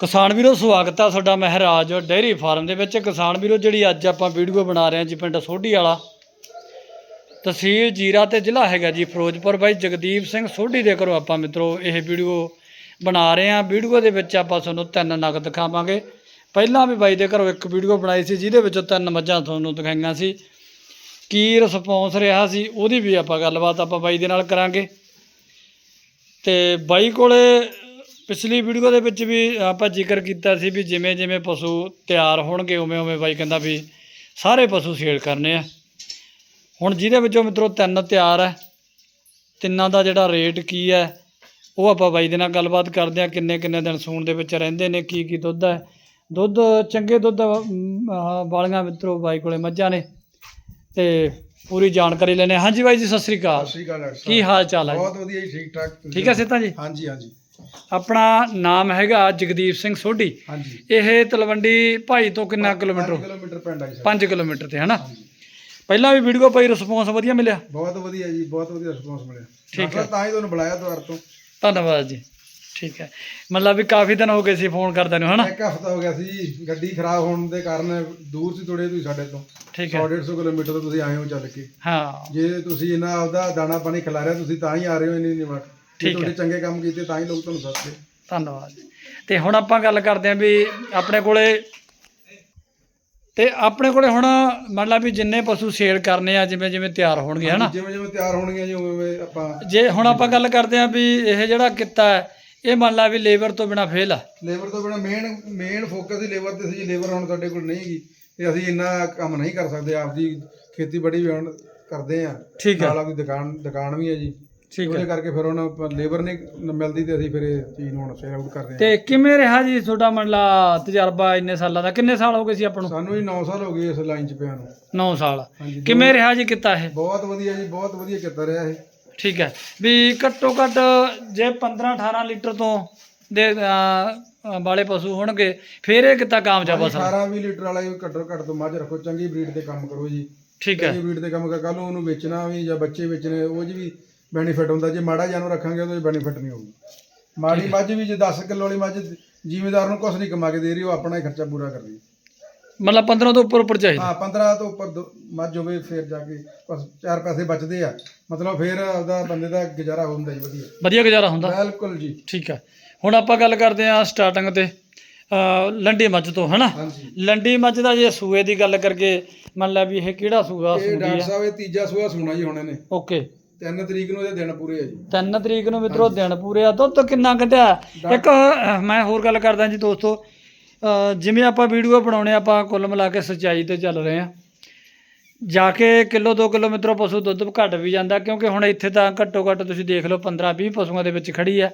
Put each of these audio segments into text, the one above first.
ਕਿਸਾਨ ਵੀਰੋ, ਸਵਾਗਤ ਆ ਤੁਹਾਡਾ ਮਹਿਰਾਜ ਡੇਅਰੀ ਫਾਰਮ ਦੇ ਵਿੱਚ। ਕਿਸਾਨ ਵੀਰੋ, ਜਿਹੜੀ ਅੱਜ ਆਪਾਂ ਵੀਡੀਓ ਬਣਾ ਰਹੇ ਹਾਂ ਜੀ ਪਿੰਡ ਸੋਢੀ ਵਾਲਾ, ਤਹਿਸੀਲ ਜੀਰਾ ਤੇ ਜ਼ਿਲ੍ਹਾ ਹੈਗਾ ਜੀ ਫਿਰੋਜ਼ਪੁਰ। ਬਾਈ ਜਗਦੀਪ ਸਿੰਘ ਸੋਢੀ ਦੇ ਘਰੋਂ ਆਪਾਂ ਮਿੱਤਰੋ ਇਹ ਵੀਡੀਓ ਬਣਾ ਰਹੇ ਹਾਂ। ਵੀਡੀਓ ਦੇ ਵਿੱਚ ਆਪਾਂ ਤੁਹਾਨੂੰ ਤਿੰਨ ਨਗ ਦਿਖਾਵਾਂਗੇ। ਪਹਿਲਾਂ ਵੀ ਬਾਈ ਦੇ ਘਰੋਂ ਇੱਕ ਵੀਡੀਓ ਬਣਾਈ ਸੀ, ਜਿਹਦੇ ਵਿੱਚੋਂ ਤਿੰਨ ਮੱਝਾਂ ਤੁਹਾਨੂੰ ਦਿਖਾਈਆਂ ਸੀ। ਕੀ ਰਿਸਪੌਂਸ ਰਿਹਾ ਸੀ, ਉਹਦੀ ਵੀ ਆਪਾਂ ਗੱਲਬਾਤ ਆਪਾਂ ਬਾਈ ਦੇ ਨਾਲ ਕਰਾਂਗੇ। ਤੇ ਬਾਈ ਕੋਲੇ ਪਿਛਲੀ ਵੀਡੀਓ ਦੇ ਵਿੱਚ ਵੀ ਆਪਾਂ ਜ਼ਿਕਰ ਕੀਤਾ ਸੀ ਵੀ ਜਿਵੇਂ ਜਿਵੇਂ ਪਸ਼ੂ ਤਿਆਰ ਹੋਣਗੇ ਉਵੇਂ ਉਵੇਂ ਬਾਈ ਕਹਿੰਦਾ ਵੀ ਸਾਰੇ ਪਸ਼ੂ ਸੇਲ ਕਰਨੇ ਆ। ਹੁਣ ਜਿਹਦੇ ਵਿੱਚੋਂ ਮਿੱਤਰੋ ਤਿੰਨ ਤਿਆਰ ਹੈ ਤਿੰਨਾਂ ਦਾ ਜਿਹੜਾ ਰੇਟ ਕੀ ਹੈ ਉਹ ਆਪਾਂ ਬਾਈ ਦੇ ਨਾਲ ਗੱਲਬਾਤ ਕਰਦੇ ਆ ਕਿੰਨੇ ਕਿੰਨੇ ਦਿਨ ਸੂਣ ਦੇ ਵਿੱਚ ਰਹਿੰਦੇ ਨੇ ਕੀ ਕੀ ਦੁੱਧ ਹੈ ਦੁੱਧ ਚੰਗੇ ਦੁੱਧ ਵਾਲੀਆਂ ਮਿੱਤਰੋ ਬਾਈ ਕੋਲੇ ਮੱਝਾਂ ਨੇ। ਤੇ ਪੂਰੀ ਜਾਣਕਾਰੀ ਲੈਣੇ ਹਾਂਜੀ ਬਾਈ ਜੀ ਸਤਿ ਸ੍ਰੀ ਅਕਾਲ। ਸਤਿ ਸ਼੍ਰੀ ਅਕਾਲ ਕੀ ਹਾਲ ਚਾਲ ਹੈ? ਬਹੁਤ ਵਧੀਆ ਜੀ ਠੀਕ ਠਾਕ ਠੀਕ ਹੈ ਸਿੱਧਾ ਜੀ? ਹਾਂਜੀ ਹਾਂਜੀ। ਆਪਣਾ ਨਾਮ ਹੈਗਾ ਜਗਦੀਪ ਸਿੰਘ ਸੋਢੀ। ਹਾਂਜੀ। ਇਹ ਤਲਵੰਡੀ ਭਾਈ ਤੋਂ ਕਿੰਨਾ ਕਿਲੋਮੀਟਰ ਪੰਜ ਕਿਲੋਮੀਟਰ? ਪਿੰਡ ਆ ਜੀ 5 ਕਿਲੋਮੀਟਰ ਤੇ ਹਨਾ? ਹਾਂਜੀ। ਪਹਿਲਾਂ ਵੀ ਵੀਡੀਓ ਪਾਈ ਰਿਸਪੌਂਸ ਵਧੀਆ ਮਿਲਿਆ? ਬਹੁਤ ਵਧੀਆ ਜੀ ਬਹੁਤ ਵਧੀਆ ਰਿਸਪੌਂਸ ਮਿਲਿਆ। ਠੀਕ ਹੈ। ਤਾਂ ਹੀ ਤੁਹਾਨੂੰ ਬੁਲਾਇਆ ਦੁਆਰ ਤੋਂ। ਧੰਨਵਾਦ ਜੀ। ਠੀਕ ਹੈ। ਮਤਲਬ ਵੀ ਕਾਫੀ ਦਿਨ ਹੋ ਗਏ ਸੀ ਫੋਨ ਕਰਦੇ ਨੂੰ ਹਨਾ? ਇੱਕ ਹਫਤਾ ਹੋ ਗਿਆ ਸੀ ਜੀ ਗੱਡੀ ਖਰਾਬ ਹੋਣ ਦੇ ਕਾਰਨ ਦੂਰ ਸੀ ਥੋੜੇ ਤੁਸੀਂ ਸਾਡੇ ਤੋਂ। ਠੀਕ ਹੈ। 100 150 ਕਿਲੋਮੀਟਰ ਤੋਂ ਤੁਸੀਂ ਆਏ ਹੋ ਚੱਲ ਕੇ। ਹਾਂ। ਜੇ ਤੁਸੀਂ ਇਹਨਾਂ ਆਪਦਾ ਦਾਣਾ ਪਾਣੀ ਖਿਲਾ ਰਿਹਾ ਤੁਸੀਂ ਤਾਂ ਹੀ ਆ ਰਹੇ ਹੋ ਇੰਨੀ ਠੀਕ ਜੇ ਹੈ। ਤੁਹਾਡੇ ਚੰਗੇ ਕੰਮ ਕੀਤੇ ਤਾਂ ਹੀ ਲੋਕ ਤੁਹਾਨੂੰ ਸੱਦਦੇ। ਧੰਨਵਾਦ ਜੀ। ਤੇ ਹੁਣ ਆਪਾਂ ਗੱਲ ਕਰਦੇ ਆਂ ਵੀ ਆਪਣੇ ਕੋਲੇ ਤੇ ਆਪਣੇ ਕੋਲੇ ਹੁਣ ਮਤਲਬ ਵੀ ਜਿੰਨੇ ਪਸ਼ੂ ਸੇਲ ਕਰਨੇ ਆ ਜਿਵੇਂ ਜਿਵੇਂ ਤਿਆਰ ਹੋਣਗੇ ਹਨਾ? ਜਿਵੇਂ ਜਿਵੇਂ ਤਿਆਰ ਹੋਣਗੀਆਂ ਜੀ ਉਵੇਂ ਉਵੇਂ ਆਪਾਂ ਜੇ ਹੁਣ ਆਪਾਂ ਗੱਲ ਕਰਦੇ ਆਂ ਵੀ ਇਹ ਜਿਹੜਾ ਕਿੱਤਾ ਹੈ ਇਹ ਮੰਨ ਲਾ ਵੀ ਲੇਬਰ ਤੋਂ ਬਿਨਾ ਫੇਲ ਆ। ਲੇਬਰ ਤੋਂ ਬਿਨਾ ਮੇਨ ਮੇਨ ਫੋਕਸ ਹੀ ਲੇਬਰ ਤੇ ਸੀ ਲੇਬਰ ਹੁਣ ਸਾਡੇ ਕੋਲ ਨਹੀਂ ਹੈਗੀ। ਤੇ ਅਸੀਂ ਇੰਨਾ ਕੰਮ ਨਹੀਂ ਕਰ ਸਕਦੇ। ਆਪਦੀ ਖੇਤੀਬਾੜੀ ਵੀ ਹੁਣ ਕਰਦੇ ਆ ਠੀਕ ਹੈ। ਨਾਲ ਆਪਦੀ ਦੁਕਾਨ ਦੁਕਾਨ ਵੀ ਹੈ ਜੀ। ਠੀਕ ਉਹਦੇ ਹੈ। ਕਰਕੇ ਫਿਰ ਹੁਣ ਲੇਬਰ ਨਹੀਂ ਮਿਲਦੀ ਤੇ ਅਸੀਂ ਫਿਰ ਇਹ ਚੀਜ਼ ਨੂੰ ਹੁਣ ਸੇਲ ਆਊਟ ਕਰ ਰਹੇ ਤੇ ਕਿਵੇਂ ਰਿਹਾ ਜੀ ਤੁਹਾਡਾ ਮੰਨ ਲਾ ਤਜਰਬਾ ਇੰਨੇ ਸਾਲਾਂ ਦਾ? ਕਿੰਨੇ ਸਾਲ ਹੋ ਗਏ ਸੀ ਆਪਾਂ ਹਾਂ ਨੂੰ? ਸਾਨੂੰ ਜੀ 9 ਸਾਲ ਹੋ ਗਏ ਇਸ ਲਾਈਨ 'ਚ ਪਿਆ ਨੂੰ। 9 ਸਾਲ। ਹਾਂਜੀ ਕਿਵੇਂ ਰਿਹਾ ਜੀ ਕਿੱਤਾ ਇਹ? ਬਹੁਤ ਵਧੀਆ ਜੀ ਬਹੁਤ ਵਧੀਆ ਕੀਤਾ ਰਿਹਾ ਇਹ। ਠੀਕ ਹੈ। ਵੀ ਘੱਟੋ ਘੱਟ ਜੇ 15 18 ਲੀਟਰ ਤੋਂ ਦੇ ਅਹ, ਅਹ, ਵਾਲੇ ਪਸ਼ੂ ਹੋਣਗੇ ਫਿਰ ਇਹ ਕਿੱਤਾ ਕਾਮਯਾਬ ਆ ਸਕਦਾ 18 20 ਲੀਟਰ ਵਾਲਾ ਹੀ ਘੱਟੋ ਘੱਟ ਤੋਂ ਮੱਝ ਰੱਖੋ ਚੰਗੀ ਬਰੀਡ ਤੇ ਕੰਮ ਕਰੋ ਜੀ। ਠੀਕ ਹੈ। ਚੰਗੀ ਬਰੀਡ ਤੇ ਕੰਮ ਕਰ ਕੱਲ ਨੂੰ ਉਹਨੂੰ ਵੇਚਣਾ ਵੀ ਜਾਂ ਬੱਚੇ ਵੇਚਣੇ ਉਹ 'ਚ ਵੀ ਬੈਨੀਫਿਟ ਹੁੰਦਾ। ਜੇ ਮਾੜਾ ਜਾਨਵਰ ਰੱਖਾਂਗੇ ਉਹਦੇ ਬੈਨੀਫਿਟ ਨਹੀਂ ਹੋਊਗਾ। ਮਾੜੀ ਮੱਝ ਵੀ ਜੇ 10 ਕਿਲੋ ਵਾਲੀ ਮੱਝ ਜ਼ਿਮੀਦਾਰ ਨੂੰ ਕੁਛ ਨਹੀਂ ਕਮਾ ਕੇ ਦੇ ਰਹੀ ਉਹ ਆਪਣਾ ਹੀ ਖਰਚਾ ਪੂਰਾ ਕਰ ਰਹੀ ਹੈ। ਮਤਲਬ 15 ਤੋਂ ਉੱਪਰ ਉੱਪਰ ਚਾਹੀਦਾ। ਹਾਂ 15 ਤੋਂ ਉੱਪਰ ਦੋ- ਮੱਝ ਹੋਵੇ ਫਿਰ ਜਾ ਕੇ ਬਸ ਚਾਰ ਪੈਸੇ ਬਚਦੇ ਆ। ਮਤਲਬ ਫਿਰ ਆਪਦਾ ਬੰਦੇ ਦਾ ਗੁਜ਼ਾਰਾ ਹੁੰਦਾ ਜੀ ਵਧੀਆ। ਵਧੀਆ ਗੁਜ਼ਾਰਾ ਹੁੰਦਾ। ਬਿਲਕੁਲ ਜੀ। ਠੀਕ ਹੈ ਹੁਣ ਆਪਾਂ ਗੱਲ ਕਰਦੇ ਹਾਂ ਸਟਾਰਟਿੰਗ ਤੇ ਅਹ, ਲੰਡੀ ਮੱਝ ਤੋਂ ਹਨਾ? ਹਾਂਜੀ। ਲੰਡੀ ਮੱਝ ਦਾ ਜੇ ਸੂਏ ਦੀ ਗੱਲ ਕਰਕੇ ਮੰਨ ਲਾ ਵੀ ਇਹ ਕਿਹੜਾ ਸੂਆ ਇਹ ਸੂਦੀ ਡਾਕਟਰ ਹੈ? ਸਾਹਿਬ ਇਹ ਤੀਜਾ ਸੂਆ ਸੁਣਾ ਜੀ ਹੁਣ ਇਹਨੇ। ਓਕੇ। 3 ਤਰੀਕ ਨੂੰ ਇਹਦੇ ਦਿਨ ਪੂਰੇ ਆ ਜੀ। 3 ਤਰੀਕ ਨੂੰ ਮਿੱਤਰੋ ਦਿਨ ਪੂਰੇ ਆ ਦੁੱਧ ਕਿੰਨਾ ਕੱਢਿਆ ਇੱਕ ਅਹ, ਮੈਂ ਹੋਰ ਗੱਲ ਕਰਦਾ ਜੀ ਦੋਸਤੋ ਅਹ, ਜਿਵੇਂ ਆਪਾਂ ਵੀਡੀਓ ਬਣਾਉਣੇ ਆਪਾਂ ਕੁੱਲ ਮਿਲਾ ਕੇ ਸੱਚਾਈ ਤੇ ਚੱਲ ਰਹੇ ਆ। ਜਾ ਕੇ ਕਿਲੋ 2 ਕਿਲੋ ਮਿੱਤਰੋ ਪਸ਼ੂ ਦੁੱਧ ਘਟ ਵੀ ਜਾਂਦਾ ਕਿਉਂਕਿ ਹੁਣ ਇੱਥੇ ਤਾਂ ਘੱਟੋ ਘੱਟ ਤੁਸੀਂ ਦੇਖ ਲਓ 15 20 ਪਸ਼ੂਆਂ ਦੇ ਵਿੱਚ ਖੜੀ ਆ।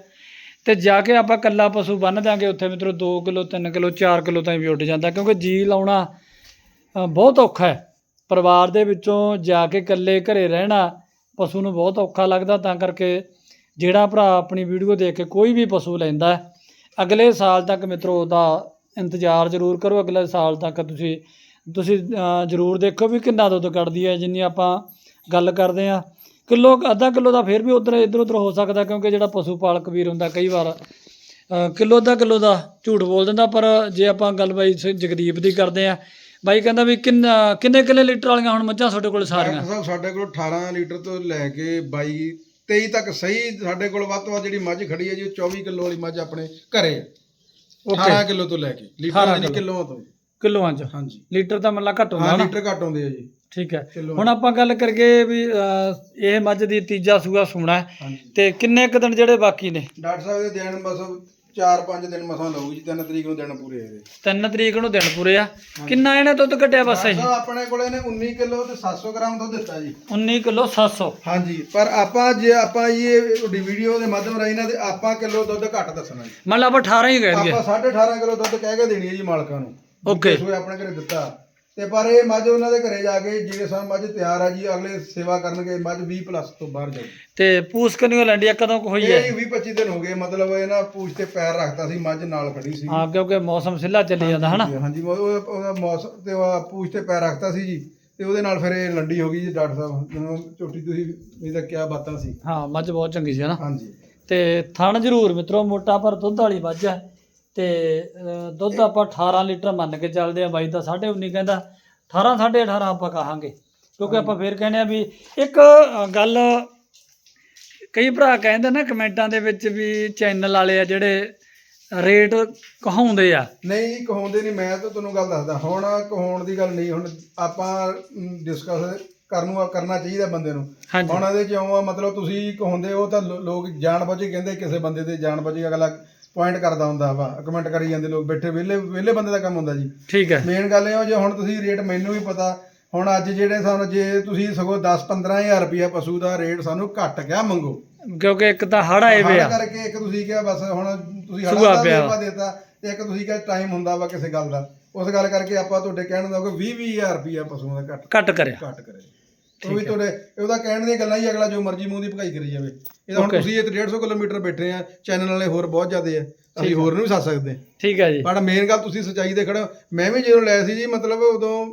ਤੇ ਜਾ ਕੇ ਆਪਾਂ ਕੱਲਾ ਪਸ਼ੂ ਬੰਨ ਦਾਂਗੇ ਉੱਥੇ ਮਿੱਤਰੋ 2 ਕਿਲੋ 3 ਕਿਲੋ 4 ਕਿਲੋ ਤਾਈਂ ਵੀ ਉੱਡ ਜਾਂਦਾ ਕਿਉਂਕਿ ਜੀ ਲਾਉਣਾ ਅ, ਬਹੁਤ ਔਖਾ ਹੈ। ਪਰਿਵਾਰ ਦੇ ਵਿੱਚੋਂ ਜਾ ਕੇ ਇਕੱਲੇ ਘਰੇ ਰਹਿਣਾ ਪਸ਼ੂ ਨੂੰ ਬਹੁਤ ਔਖਾ ਲੱਗਦਾ ਤਾਂ ਕਰਕੇ ਜਿਹੜਾ ਭਰਾ ਆਪਣੀ ਵੀਡੀਓ ਦੇਖ ਕੇ ਕੋਈ ਵੀ ਪਸ਼ੂ ਲੈਂਦਾ ਅਗਲੇ ਸਾਲ ਤੱਕ ਮਿੱਤਰੋ ਉਹਦਾ ਇੰਤਜ਼ਾਰ ਜ਼ਰੂਰ ਕਰੋ ਅਗਲੇ ਸਾਲ ਤੱਕ ਤੁਸੀਂ ਤੁਸੀਂ ਜ਼ਰੂਰ ਦੇਖੋ ਵੀ ਕਿੰਨਾ ਦੁੱਧ ਕੱਢਦੀ ਹੈ ਜਿੰਨੀ ਆਪਾਂ ਗੱਲ ਕਰਦੇ ਆ ਕਿਲੋ ਅੱਧਾ ਕਿਲੋ ਦਾ ਫਿਰ ਵੀ ਉਧਰ ਇੱਧਰ ਉੱਧਰ ਹੋ ਸਕਦਾ ਕਿਉਂਕਿ ਜਿਹੜਾ ਪਸ਼ੂ ਪਾਲਕ ਵੀਰ ਹੁੰਦਾ ਕਈ ਵਾਰ ਅ, ਕਿਲੋ ਅੱਧਾ ਕਿਲੋ ਦਾ ਝੂਠ ਬੋਲ ਦਿੰਦਾ ਪਰ ਜੇ ਆਪਾਂ ਗੱਲ ਬਾਈ ਸ- ਜਗਦੀਪ ਦੀ ਕਰਦੇ ਆ ਬਾਈ ਕਹਿੰਦਾ ਵੀ ਕਿੰਨਾ ਕਿੰਨੇ ਕਿੰਨੇ ਲੀਟਰ ਵਾਲੀਆਂ ਹੁਣ ਮੱਝਾਂ ਤੁਹਾਡੇ ਕੋਲ ਸਾਰੀਆਂ? ਡਾਕਟਰ ਸਾਹਿਬ ਸਾਡੇ ਕੋਲ 18 ਲੀਟਰ ਤੋਂ ਲੈ ਕੇ 22 23 ਤੱਕ ਸਹੀ ਸਾਡੇ ਕੋਲ ਵੱਧ ਤੋਂ ਵੱਧ ਜਿਹੜੀ ਮੱਝ ਖੜੀ ਹੈ ਜੀ ਉਹ 24 ਕਿਲੋ ਵਾਲੀ ਮੱਝ ਆਪਣੇ ਘਰੇ ਹੈ। 18 ਕਿਲੋ ਤੋਂ ਲੈ ਕੇ ਲੀਟਰ 18 ਨਹੀਂ ਕਿਲੋਆਂ ਤੋਂ ਕਿਲੋਆਂ 'ਚ? ਹਾਂਜੀ। ਲੀਟਰ ਤਾਂ ਮਤਲਬ ਘੱਟ ਹੁੰਦਾ ਹਾਂ ਨਾ? ਲੀਟਰ ਘੱਟ ਆਉਂਦੇ ਆ ਜੀ। ਠੀਕ ਹੈ। ਕਿਲੋ ਹੁਣ ਆਪਾਂ ਗੱਲ ਕਰੀਏ ਵੀ ਇਹ ਮੱਝ ਦੀ ਤੀਜਾ ਸੂਆ ਸੂਣਾ ਹੈ। ਹਾਂਜੀ। ਤੇ ਕਿੰਨੇ ਕੁ ਦਿਨ ਜਿਹੜੇ ਬਾਕੀ ਨੇ? ਡਾਕਟਰ ਸਾਹਿਬ ਦੇ ਦਿਨ ਬਸ 4-5 ਦਿਨ ਮਸਾਂ ਲਊਗੀ ਜੀ 3 ਤਰੀਕ ਨੂੰ ਦਿਨ ਪੂਰੇ ਇਹਦੇ। 3 ਤਰੀਕ ਨੂੰ ਦਿਨ ਪੂਰੇ ਆ। ਕਿੰਨਾ ਇਹਨੇ ਦੁੱਧ ਕੱਢਿਆ ਬਸ ਇਹ? ਆਪਣੇ ਕੋਲੇ ਨੇ 19 ਕਿਲੋ ਤੇ 700 ਗ੍ਰਾਮ ਦੁੱਧ ਦਿੱਤਾ ਜੀ। 19 ਕਿਲੋ 700 ਹਾਂਜੀ ਪਰ ਆਪਾਂ ਜੇ ਆਪਾਂ ਇਹ ਤੁਹਾਡੀ ਵੀਡੀਓ ਦੇ ਮਾਧਿਅਮ ਰਾਹੀਂ ਨਾ ਤੇ ਆਪਾਂ ਕਿਲੋ ਦੁੱਧ ਘੱਟ ਦੱਸਣਾ ਜੀ। ਮਤਲਬ ਆਪਾਂ 18 ਹੀ ਕਹਿ ਦਈਏ। ਆਪਾਂ 18.5 ਕਿਲੋ ਦੁੱਧ ਕਹਿ ਕੇ ਦੇਣੀ ਹੈ ਜੀ ਮਾਲਕਾਂ ਨੂੰ। ਓਕੇ। ਸੋਏ ਆਪਣੇ ਘਰੇ ਦਿੱਤਾ। ਤੇ ਪਰ ਇਹ ਮੱਝ ਉਹਨਾਂ ਦੇ ਘਰੇ ਜਾ ਕੇ ਜਿਹੜੇ ਸਮ ਮੱਝ ਤਿਆਰ ਆ ਜੀ ਅਗਲੇ ਸੇਵਾ ਕਰਨਗੇ ਮੱਝ 20 ਪਲੱਸ ਤੋਂ ਬਾਹਰ ਜਾਊ ਤੇ ਪੂਸ ਕਨੀਓ ਲੈਂਡੀ ਆ ਕਦੋਂ ਕੁ ਹੋਈ ਹੈ ਇਹ 20 25 ਦਿਨ ਹੋ ਗਏ ਮਤਲਬ ਇਹ ਨਾ ਪੂਛ ਤੇ ਪੈਰ ਰੱਖਤਾ ਸੀ ਮੱਝ ਨਾਲ ਖੜੀ ਸੀ। ਹਾਂ ਕਿਉਂਕਿ ਮੌਸਮ ਸਿੱਲਾ ਚੱਲੀ ਜਾਂਦਾ ਹਨਾ? ਹਾਂਜੀ ਉਹ- ਉਹ- ਉਹਦਾ ਮੌਸਮ ਤੇ ਉਹ ਪੂਛ ਤੇ ਪੈਰ ਰੱਖਤਾ ਸੀ ਜੀ ਤੇ ਉਹਦੇ ਨਾਲ ਫਿਰ ਇਹ ਲੰਡੀ ਹੋ ਗਈ ਜੀ ਡਾਕਟਰ ਸਾਹਿਬ। ਜਦੋਂ ਝੋਟੀ ਤੁਸੀਂ ਨਹੀਂ ਤਾਂ ਕਿਆ ਬਾਤਾਂ ਸੀ। ਹਾਂ ਮੱਝ ਬਹੁਤ ਚੰਗੀ ਸੀ ਹਨਾ? ਹਾਂਜੀ। ਤੇ ਥਣ ਜ਼ਰੂਰ ਮਿੱਤਰੋ ਮੋਟਾ ਪਰ ਦੁੱਧ ਵਾਲੀ ਮੱਝ ਹੈ ਤੇ ਦੁੱਧ ਆਪਾਂ 18 ਲੀਟਰ ਮੰਨ ਕੇ ਚੱਲਦੇ ਆ ਬਾਈ ਤਾਂ 19.5 ਕਹਿੰਦਾ 18 18.5 ਆਪਾਂ ਕਹਾਂਗੇ। ਕਿਉਂਕਿ ਆਪਾਂ ਫੇਰ ਕਹਿੰਦੇ ਆ ਵੀ ਇੱਕ ਗੱਲ ਕਈ ਭਰਾ ਕਹਿੰਦੇ ਨਾ ਕਮੈਂਟਾਂ ਦੇ ਵਿੱਚ ਵੀ ਚੈਨਲ ਵਾਲੇ ਆ ਜਿਹੜੇ ਰੇਟ ਕਹਾਉਂਦੇ ਆ। ਨਹੀਂ ਕਹਾਉਂਦੇ ਨਹੀਂ ਮੈਂ ਤਾਂ ਤੁਹਾਨੂੰ ਗੱਲ ਦੱਸਦਾ ਹੁਣ ਕਹਾਉਣ ਦੀ ਗੱਲ ਨਹੀਂ ਹੁਣ ਆਪਾਂ ਡਿਸਕਸ ਕਰਨ ਨੂੰ ਕਰਨਾ ਚਾਹੀਦਾ ਬੰਦੇ ਨੂੰ। ਹੁਣ ਇਹਦੇ ਚੋਂ ਮਤਲਬ ਤੁਸੀਂ ਕਹਾਉਂਦੇ ਹੋ ਤਾਂ ਲੋਕ ਜਾਣ ਬੁੱਝ ਕਹਿੰਦੇ ਕਿਸੇ ਬੰਦੇ ਤੇ ਜਾਣ ਬੁੱਝ ਅਗਲਾ ਪੁਆਇੰਟ ਕਰਦਾ ਹੁੰਦਾ ਵਾ ਕਮੈਂਟ ਕਰੀ ਜਾਂਦੇ ਲੋਕ ਬੈਠੇ ਵਿਹਲੇ ਵਿਹਲੇ ਬੰਦੇ ਦਾ ਕੰਮ ਹੁੰਦਾ ਜੀ। ਠੀਕ ਹੈ। ਮੇਨ ਗੱਲ ਇਹ ਹੋ ਜੇ ਹੁਣ ਤੁਸੀਂ ਰੇਟ ਮੈਨੂੰ ਵੀ ਪਤਾ ਹੁਣ ਅੱਜ ਜਿਹੜੇ ਸਾਨੂੰ ਜੇ ਤੁਸੀਂ ਸਗੋਂ 10 15000 ਰੁਪਇਆ ਪਸ਼ੂ ਦਾ ਰੇਟ ਸਾਨੂੰ ਘੱਟ ਗਿਆ ਮੰਗੋ? ਕਿਉਂਕਿ ਇੱਕ ਤਾਂ ਹੜ ਆਏ ਵੇ ਹੜ੍ਹ ਆ ਕਰਕੇ ਇੱਕ ਤੁਸੀਂ ਕਿਹਾ ਬਸ ਹੁਣ ਤੁਸੀਂ ਹੜਾ ਦਾ ਪਿਆ। ਵੇਰਵਾ ਦੇਤਾ ਤੇ ਇੱਕ ਤੁਸੀਂ ਕਿਹਾ ਟਾਈਮ ਹੁੰਦਾ ਵਾ ਕਿਸੇ ਗੱਲ ਦਾ। ਉਸ ਗੱਲ ਕਰਕੇ ਆਪਾਂ ਤੁਹਾਡੇ ਕਹਿਣ ਦਾ ਕਿ 20 20000 ਰੁਪਇਆ ਪਸ਼ੂਆਂ ਦਾ ਘੱਟ ਘੱਟ ਕਰਿਆ। ਘੱਟ ਕਰੇ ਉਹ ਵੀ ਤੁਹਾਡੇ ਉਹਦਾ ਕਹਿਣ ਦੀਆਂ ਗੱਲਾਂ ਹੀ ਅਗਲਾ ਜੋ ਮਰਜ਼ੀ ਮੂੰਹ ਦੀ ਭਕਾਈ ਕਰੀ ਜਾਵੇ। ਇਹ ਹੁਣ Okay. ਤੁਸੀਂ ਇਹ 150 ਕਿਲੋਮੀਟਰ ਬੈਠੇ ਆ ਚੈਨਲ ਵਾਲੇ ਹੋਰ ਬਹੁਤ ਜ਼ਿਆਦੇ ਆ ਅਸੀਂ ਹੋਰ ਨੂੰ ਵੀ ਸੱਦ ਸਕਦੇ ਠੀਕ ਹੈ ਜੀ। ਪਰ ਮੇਨ ਗੱਲ ਤੁਸੀਂ ਸੱਚਾਈ ਦੇ ਖੜੇ ਹੋ। ਮੈਂ ਵੀ ਜਦੋਂ ਲਿਆ ਸੀ ਜੀ ਮਤਲਬ ਉਦੋਂ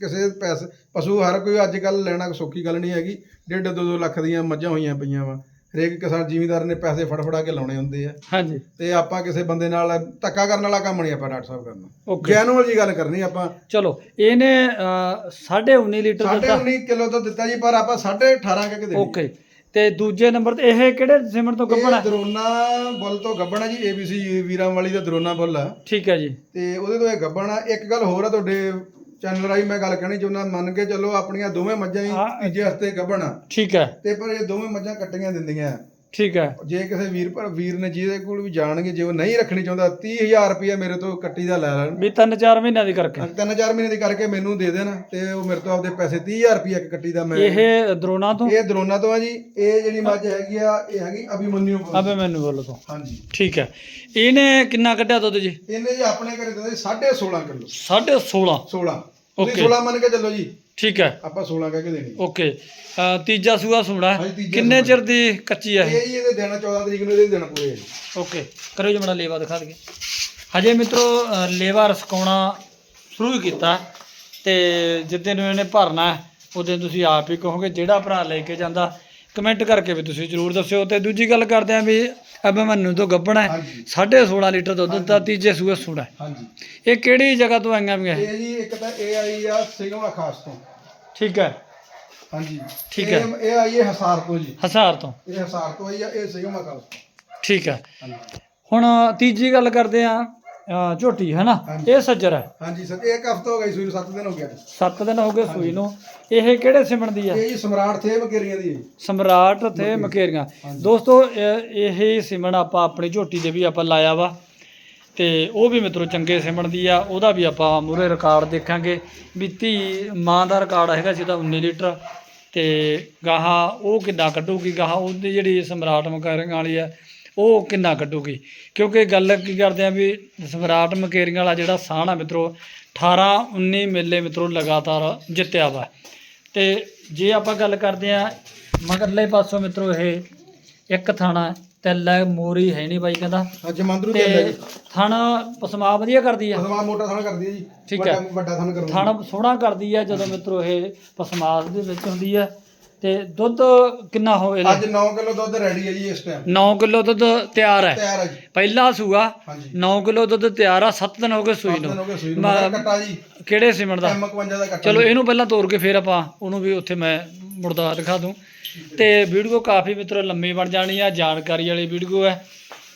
ਕਿਸੇ ਪੈਸੇ ਪਸ਼ੂ ਹਰ ਕੋਈ ਅੱਜ ਕੱਲ ਲੈਣਾ ਸੌਖੀ ਗੱਲ ਨਹੀਂ ਹੈਗੀ। ਡੇਢ ਦੋ ਦੋ ਲੱਖ ਦੀਆਂ ਮੱਝਾਂ ਹੋਈਆਂ ਪਈਆਂ ਵਾ। ਹਰੇਕ ਕਿਸਾਨ ਜ਼ਿਮੀਂਦਾਰ ਨੇ ਪੈਸੇ ਫੜ ਫੜਾ ਕੇ ਲਾਉਣੇ ਹੁੰਦੇ ਆ। ਹਾਂਜੀ। ਤੇ ਆਪਾਂ ਕਿਸੇ ਬੰਦੇ ਨਾਲ ਧੱਕਾ ਕਰਨ ਵਾਲਾ ਕੰਮ ਨਹੀਂ ਆਪਾਂ ਡਾਕਟਰ ਸਾਹਿਬ ਕਰਨਾ ਓਕੇ। ਜੈਨੂਅਲ ਜੀ ਗੱਲ ਕਰਨੀ ਆਪਾਂ। ਚਲੋ ਇਹਨੇ ਅ, ਸਾਢੇ 19 ਲੀਟਰ ਦਿੱਤਾ 19 ਕਿਲੋ ਤਾਂ ਦਿੱਤਾ ਜੀ ਪਰ ਆਪਾਂ 18.5 ਕਹਿ ਕੇ ਦੇਣੀ ਓਕੇ। ਤੇ ਦੂਜੇ ਨੰਬਰ ਤੇ ਇਹ ਕਿਹੜੇ ਸਿਮਰ ਤੋਂ ਇਹ ਦਰੋਨਾ ਬੁੱਲ ਤੋਂ ਗੱਬਣਾ ਜੀ ABC ਵੀਰਾਂ ਵਾਲੀ ਦਾ ਦਰੋਨਾ ਬੁੱਲ ਆ। ਠੀਕ ਹੈ ਜੀ। ਤੇ ਉਹਦੇ ਤੋਂ ਇਹ ਗੱਬਣ ਇੱਕ ਗੱਲ ਹੋਰ ਆ ਤੁਹਾਡੇ ਚੈਨਲ ਰਾਹੀਂ ਮੈਂ ਗੱਲ ਕਹਿਣੀ ਚਾਹੁੰਦਾ ਮੰਨ ਕੇ ਚੱਲੋ ਆਪਣੀਆਂ ਦੋਵੇਂ ਮੱਝਾਂ ਹੀ ਹਾਂ। ਤੀਜੇ ਹਫ਼ਤੇ ਆ ਠੀਕ ਹੈ ਤੇ ਪਰ ਇਹ ਦੋਵੇਂ ਮੱਝਾਂ ਕੱਟੀਆਂ ਦਿੰਦੀਆਂ ਆ। ਠੀਕ ਹੈ। ਜੇ ਕਿਸੇ ਵੀਰ ਪਰ ਵੀਰ ਨੇ ਜਿਹਦੇ ਕੋਲ ਵੀ ਜਾਣਗੇ ਜੇ ਉਹ ਨਹੀਂ ਰੱਖਣੀ ਚਾਹੁੰਦਾ 30000 ਰੁਪਏ ਮੇਰੇ ਤੋਂ ਕੱਟੀ ਦਾ ਲੈ ਲੈਣ। ਵੀ ਤਿੰਨ ਚਾਰ ਮਹੀਨਿਆਂ ਦੀ ਕਰਕੇ। ਤਿੰਨ ਚਾਰ ਮਹੀਨੇ ਦੀ ਕਰਕੇ ਮੈਨੂੰ ਦੇ ਦੇਣ ਤੇ ਉਹ ਮੇਰੇ ਤੋਂ ਆਪਦੇ ਪੈਸੇ 30000 ਰੁਪਏ ਇੱਕ ਕੱਟੀ ਦਾ ਮੈਂ ਇਹ ਦਰੋਨਾ ਤੋਂ? ਇਹ ਦਰੋਨਾ ਤੋਂ ਆ ਜੀ। ਇਹ ਜਿਹੜੀ ਮੱਝ ਹੈਗੀ ਆ ਇਹ ਹੈਗੀ ਅਭਿਮਨਿਊ ਕੋਲ। ਅਬੇ ਮੈਨੂੰ ਬੋਲੋ ਤੋਂ। ਹਾਂਜੀ। ਠੀਕ ਹੈ। ਇਹਨੇ ਕਿੰਨਾ ਕੱਢਿਆ ਦੁੱਧ ਜੀ? ਇਹਨੇ ਜੀ ਆਪਣੇ ਘਰੇ ਦਿੰਦੇ 16.5 ਕਿਲੋ। ਸਾਢੇ 16 16 Okay. ਤੁਸੀਂ 16 ਮੰਨ ਕੇ ਚੱਲੋ ਜੀ। ਠੀਕ ਹੈ। ਆਪਾਂ 16 ਕਹਿ ਕੇ ਦੇਣੀ ਓਕੇ। ਤੀਜਾ ਸੂਆ ਸੁਣਾ। ਹਾਂਜੀ, ਤੀਜਾ ਕਿੰਨੇ ਚਿਰ ਦੀ ਕੱਚੀ ਹੈ ਇਹ? ਇਹ ਜੀ ਇਹਦੇ ਦਿਨ 14 ਤਰੀਕ ਨੂੰ ਇਹਦੇ ਦਿਨ ਪੂਰੇ ਓਕੇ। ਕਰੋ ਜੀ ਮੜਾ ਲੇਵਾ ਦਿਖਾ ਦਈਏ। ਹਜੇ ਮਿੱਤਰੋ ਅ, ਲੇਵਾ ਰਸਕਾਉਣਾ ਸ਼ੁਰੂ ਹੀ ਕੀਤਾ ਤੇ ਜਿੱਦੇ ਨੂੰ ਇਹਨੇ ਭਰਨਾ ਉਹਦੇ ਤੁਸੀਂ ਆਪ ਹੀ ਕਹੋਗੇ ਜਿਹੜਾ ਭਰਾ ਲੈ ਕੇ ਜਾਂਦਾ ਕਮੈਂਟ ਕਰਕੇ ਵੀ ਤੁਸੀਂ ਜਰੂਰ ਦੱਸਿਓ ਤੇ ਦੂਜੀ ਗੱਲ ਕਰਦੇ ਆਂ ਵੀ ਅਬ ਮੈਨੂੰ ਤੋਂ ਗੱਬਣਾ ਹੈ। ਹਾਂਜੀ। 16.5 ਲੀਟਰ ਦੁੱਧ ਦਾ ਤੀਜੇ ਸੂਏ ਹੈ। ਹਾਂਜੀ। ਇਹ ਕਿਹੜੀ ਜਗ੍ਹਾ ਤੋਂ ਆਈਆਂ ਵੀ ਇਹ ਇਹ ਜੀ ਇੱਕ ਤਾਂ ਇਹ ਆਈ ਆ ਸਿਗਮਾ ਖਾਸ ਤੋਂ। ਠੀਕ ਹੈ। ਹਾਂਜੀ। ਠੀਕ ਇਹ- ਇਹ ਆਈ ਹੈ ਹਸਾਰ ਤੋਂ ਜੀ। ਹਸਾਰ ਤੋਂ। ਇਹ ਹਸਾਰ ਤੋਂ ਆਈ ਆ ਇਹ ਸਿਗਮਾ ਖਾਸ ਤੋਂ। ਠੀਕ ਹੈ। ਹੁਣ ਤੀਜੀ ਗੱਲ ਕਰਦੇ ਆਂ ਅ, ਝੋਟੀ ਹੈ ਨਾ ਹਾਂਜੀ। ਇਹ ਸੱਜਰ ਹੈ। ਹਾਂਜੀ ਸਰ ਇੱਕ ਹਫਤਾ ਹੋ ਗਿਆ ਜੀ, ਸੂਈ ਨੂੰ 7 ਦਿਨ ਹੋ ਗਿਆ ਜੀ 7 ਦਿਨ ਹੋ ਗਏ ਸੂਈ ਨੂੰ। ਇਹ ਕਿਹੜੇ ਸਿਮਣ ਦੀ ਹੈ? ਇਹ ਜੀ ਸਮਰਾਟ ਥੇ ਮਕੇਰੀਆਂ ਦੀ ਹੈ ਜੀ। ਸਮਰਾਟ ਤੇ ਮਕੇਰੀਆਂ। ਦੋਸਤੋ ਇਹ ਇਹ ਸਿਮਣ ਆਪਾਂ ਆਪਣੀ ਝੋਟੀ ਦੇ ਵੀ ਆਪਾਂ ਲਾਇਆ ਵਾ। ਤੇ ਉਹ ਵੀ ਮਿੱਤਰੋ ਚੰਗੇ ਸਿਮਣ ਦੀ ਆ। ਉਹਦਾ ਵੀ ਆਪਾਂ ਮੂਰੇ ਰਿਕਾਰਡ ਦੇਖਾਂਗੇ ਵੀ ਧੀ ਮਾਂ ਦਾ ਰਿਕਾਰਡ ਹੈਗਾ ਤਾਂ 19 ਲੀਟਰ। ਤੇ ਗਾਹਾਂ ਉਹ ਕਿੰਨਾ ਕੱਢੂਗੀ? ਗਾਹਾਂ ਉਹਦੀ ਜਿਹੜੀ ਸਮਰਾਟ ਮਕੇਰੀਆਂ ਵਾਲੀ ਆ ਉਹ ਕਿੰਨਾ ਕੱਢੂਗੀ? ਕਿਉਂਕਿ ਗੱਲ ਕੀ ਕਰਦੇ ਆ ਵੀ ਸਮਰਾਟ ਮਕੇਰੀਆਂ ਵਾਲਾ ਜਿਹੜਾ ਸਾਹ ਆ ਮਿੱਤਰੋ 18 19 ਮੇਲੇ ਮਿੱਤਰੋ ਲਗਾਤਾਰ ਜਿੱਤਿਆ ਵਾ। ਤੇ ਜੇ ਆਪਾਂ ਗੱਲ ਕਰਦੇ ਆ ਮਗਰਲੇ ਪਾਸੋਂ ਮਿੱਤਰੋ ਇਹ ਇੱਕ ਥਾਣਾ ਤੇ ਲੈ ਮੋਰੀ ਹੈ ਨਹੀਂ ਬਾਈ ਕਹਿੰਦਾ। ਅੱਜ ਮੰਦਰੂ ਤੇ ਆਂਦਾ ਤੇ ਜੀ। ਥਣ ਪਸਮਾ ਵਧੀਆ ਕਰਦੀ ਆ? ਪਸਮਾ ਮੋਟਾ ਥਣ ਕਰਦੀ ਹੈ ਜੀ। ਠੀਕ ਹੈ। ਵੱਡਾ- ਥਣ ਕਰੂੰਗੀ। ਥਣ ਸੋਹਣਾ ਕਰਦੀ ਆ ਜਦੋਂ ਮਿੱਤਰੋ ਇਹ ਪਸਮਾਸ ਦੇ ਵਿੱਚ ਹੁੰਦੀ ਆ। ਤੇ ਦੁੱਧ ਕਿੰਨਾ ਹੋ ਇਹਦਾ? ਅੱਜ 9 ਕਿਲੋ ਦੁੱਧ ਰੈਡੀ ਹੈ ਜੀ ਇਸ ਟਾਈਮ 9 ਕਿਲੋ ਦੁੱਧ ਤਿਆਰ ਹੈ। ਤਿਆਰ ਹੈ ਜੀ। ਪਹਿਲਾ ਸੂਆ ਹਾਂਜੀ। 9 ਕਿਲੋ ਦੁੱਧ ਤਿਆਰ ਆ 7 ਦਿਨ ਹੋ ਗਏ ਸੂਈ ਸੱਤ ਦਿਨ ਹੋ ਨੂੰ ਗਏ ਸੂਈ ਨੂੰ। ਮੈਂ- ਕੱਟਾ ਜੀ। ਕਿਹੜੇ ਸਿਮਣ ਦਾ? M51 ਦਾ ਕੱਟਾ ਚਲੋ ਜੀ। ਇਹਨੂੰ ਪਹਿਲਾਂ ਤੋੜ ਕੇ ਫਿਰ ਆਪਾਂ ਉਹਨੂੰ ਵੀ ਉੱਥੇ ਮੈਂ ਮੁੜਦਾ ਦਿਖਾ ਦੂੰ। ਤੇ ਵੀਡੀਓ ਕਾਫੀ ਮਿੱਤਰੋ ਲੰਮੀ ਬਣ ਜਾਣੀ ਆ ਜਾਣਕਾਰੀ ਵਾਲੀ ਵੀਡੀਓ ਹੈ।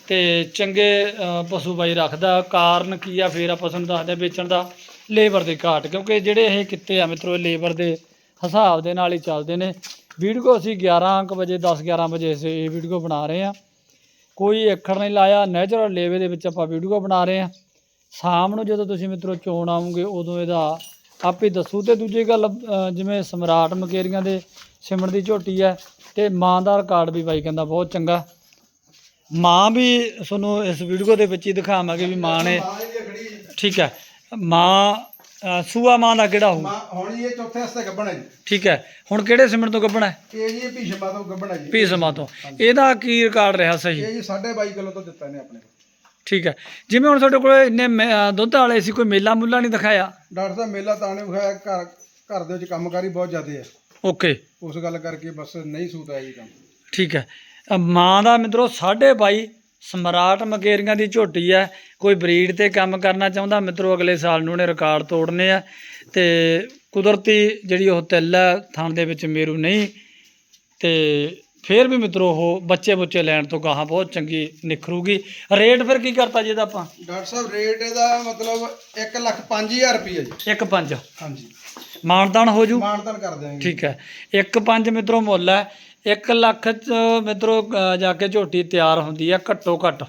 ਤੇ ਚੰਗੇ ਅ, ਪਸ਼ੂ ਬਾਈ ਰੱਖਦਾ ਕਾਰਨ ਕੀ ਆ ਫਿਰ ਆਪਾਂ ਤੁਹਾਨੂੰ ਦੱਸਦੇ ਹਾਂ ਵੇਚਣ ਦਾ। ਲੇਬਰ ਦੀ ਘਾਟ ਕਿਉਂਕਿ ਜਿਹੜੇ ਇਹ ਕਿੱਤੇ ਆ ਮਿੱਤਰੋ ਲੇਬਰ ਦੇ ਹਿਸਾਬ ਦੇ ਨਾਲ ਹੀ ਚੱਲਦੇ ਨੇ। ਵੀਡੀਓ ਅਸੀਂ 11 ਕੁ ਵਜੇ 10 11 ਵਜੇ ਇਹ ਵੀਡੀਓ ਬਣਾ ਰਹੇ ਆ ਕੋਈ ਅੱਖਰ ਨਹੀਂ ਲਾਇਆ ਨੈਚੁਰਲ ਲੇਵੇ ਦੇ ਵਿੱਚ ਆਪਾਂ ਵੀਡੀਓ ਬਣਾ ਰਹੇ ਆ ਸ਼ਾਮ ਨੂੰ ਜਦੋਂ ਤੁਸੀਂ ਮਿੱਤਰੋ ਚੋਣ ਆਉਂਗੇ, ਉਦੋਂ ਇਹਦਾ ਆਪੇ ਦੱਸੂ। ਤੇ ਦੂਜੀ ਗੱਲ ਜਿਵੇਂ ਸਮਰਾਟ ਮਕੇਰੀਆਂ ਦੇ ਸਿਮਣ ਦੀ ਝੋਟੀ ਹੈ, ਤੇ ਮਾਂ ਦਾ ਰਿਕਾਰਡ ਵੀ ਬਾਈ ਕਹਿੰਦਾ ਬਹੁਤ ਚੰਗਾ। ਮਾਂ ਵੀ ਤੁਹਾਨੂੰ ਇਸ ਵੀਡੀਓ ਦੇ ਵਿੱਚ ਹੀ ਦਿਖਾਵਾਂਗੇ ਵੀ ਮਾਂ ਨੇ, ਠੀਕ ਹੈ। ਮਾਂ ਅ, ਸੂਆ ਮਾਂ ਦਾ ਕਿਹੜਾ ਹੋਊ? ਮਾਂ ਹੁਣ ਜੀ ਇਹ ਚੌਥੇ ਹਸਤੇ ਗੱਬਣਾ ਜੀ। ਠੀਕ ਹੈ। ਹੁਣ ਕਿਹੜੇ ਸਿਮਣ ਤੋਂ ਕੱਢਣਾ ਹੈ? ਇਹ ਜੀ ਭੀਸ਼ਮਾ ਤੋਂ ਗੱਬਣਾ ਜੀ। ਭੀਸਮਾ ਤੋਂ। ਇਹਦਾ ਕੀ ਰਿਕਾਰਡ ਰਿਹਾ ਸਹੀ? ਇਹ ਜੀ 22.5 ਕਿਲੋ ਤੋਂ ਦਿੱਤਾ ਨੇ ਆਪਣੇ ਕੋਲ। ਠੀਕ ਹੈ। ਜਿਵੇਂ ਹੁਣ ਤੁਹਾਡੇ ਕੋਲ ਇੰਨੇ ਮੇ- ਅ, ਦੁੱਧ ਵਾਲੇ ਸੀ ਕੋਈ ਮੇਲਾ ਮੁੱਲਾ ਨਹੀਂ ਦਿਖਾਇਆ? ਡਾਕਟਰ ਸਾਹਿਬ ਮੇਲਾ ਤਾਣੇ ਵਿਖਾਇਆ। ਘਰ ਘਰ ਦੇ ਵਿੱਚ ਕੰਮਕਾਰੀ ਬਹੁਤ ਜ਼ਿਆਦੇ ਆ। ਓਕੇ। ਉਸ ਗੱਲ ਕਰਕੇ ਬਸ ਨਹੀਂ ਸੂਤ ਆਇਆ ਜੀ ਕੰਮ। ਠੀਕ ਹੈ। ਅ, ਮਾਂ ਦਾ ਮਿੱਤਰੋ 22.5 ਸਮਰਾਟ ਮਕੇਰੀਆਂ ਦੀ ਝੋਟੀ ਹੈ। ਕੋਈ ਬਰੀਡ ਤੇ ਕੰਮ ਕਰਨਾ ਚਾਹੁੰਦਾ ਮਿੱਤਰੋ ਅਗਲੇ ਸਾਲ ਨੂੰ ਉਹਨੇ ਰਿਕਾਰਡ ਤੋੜਨੇ ਆ। ਤੇ ਕੁਦਰਤੀ ਜਿਹੜੀ ਉਹ ਤਿੱਲ ਹੈ ਥਣ ਦੇ ਵਿੱਚ ਮੇਰੂ ਨਹੀਂ। ਤੇ ਫੇਰ ਵੀ ਮਿੱਤਰੋ ਉਹ ਬੱਚੇ ਬੁੱਚੇ ਲੈਣ ਤੋਂ ਗਾਹਾਂ ਬਹੁਤ ਚੰਗੀ ਨਿਖਰੂਗੀ। ਰੇਟ ਫਿਰ ਕੀ ਕਰਤਾ ਜੀ ਇਹਦਾ ਆਪਾਂ? ਡਾਕਟਰ ਸਾਹਿਬ ਰੇਟ ਇਹਦਾ ਮਤਲਬ 1 ਲੱਖ 5000 ਰੁਪਏ ਜੀ। ਇੱਕ ਪੰਜ। ਹਾਂਜੀ। ਮਾਨਦਾਨ ਹੋ ਜੂ? ਮਾਨਤਨ ਕਰ ਦਿਆਂਗੇ। ਠੀਕ ਹੈ। ਇੱਕ ਪੰਜ ਮਿੱਤਰੋ ਮੁੱਲ ਹੈ। 1 ਲੱਖ ਚ ਮਿੱਤਰੋ ਜਾ ਕੇ ਝੋਟੀ ਤਿਆਰ ਹੁੰਦੀ ਹੈ ਘੱਟੋ ਘੱਟ।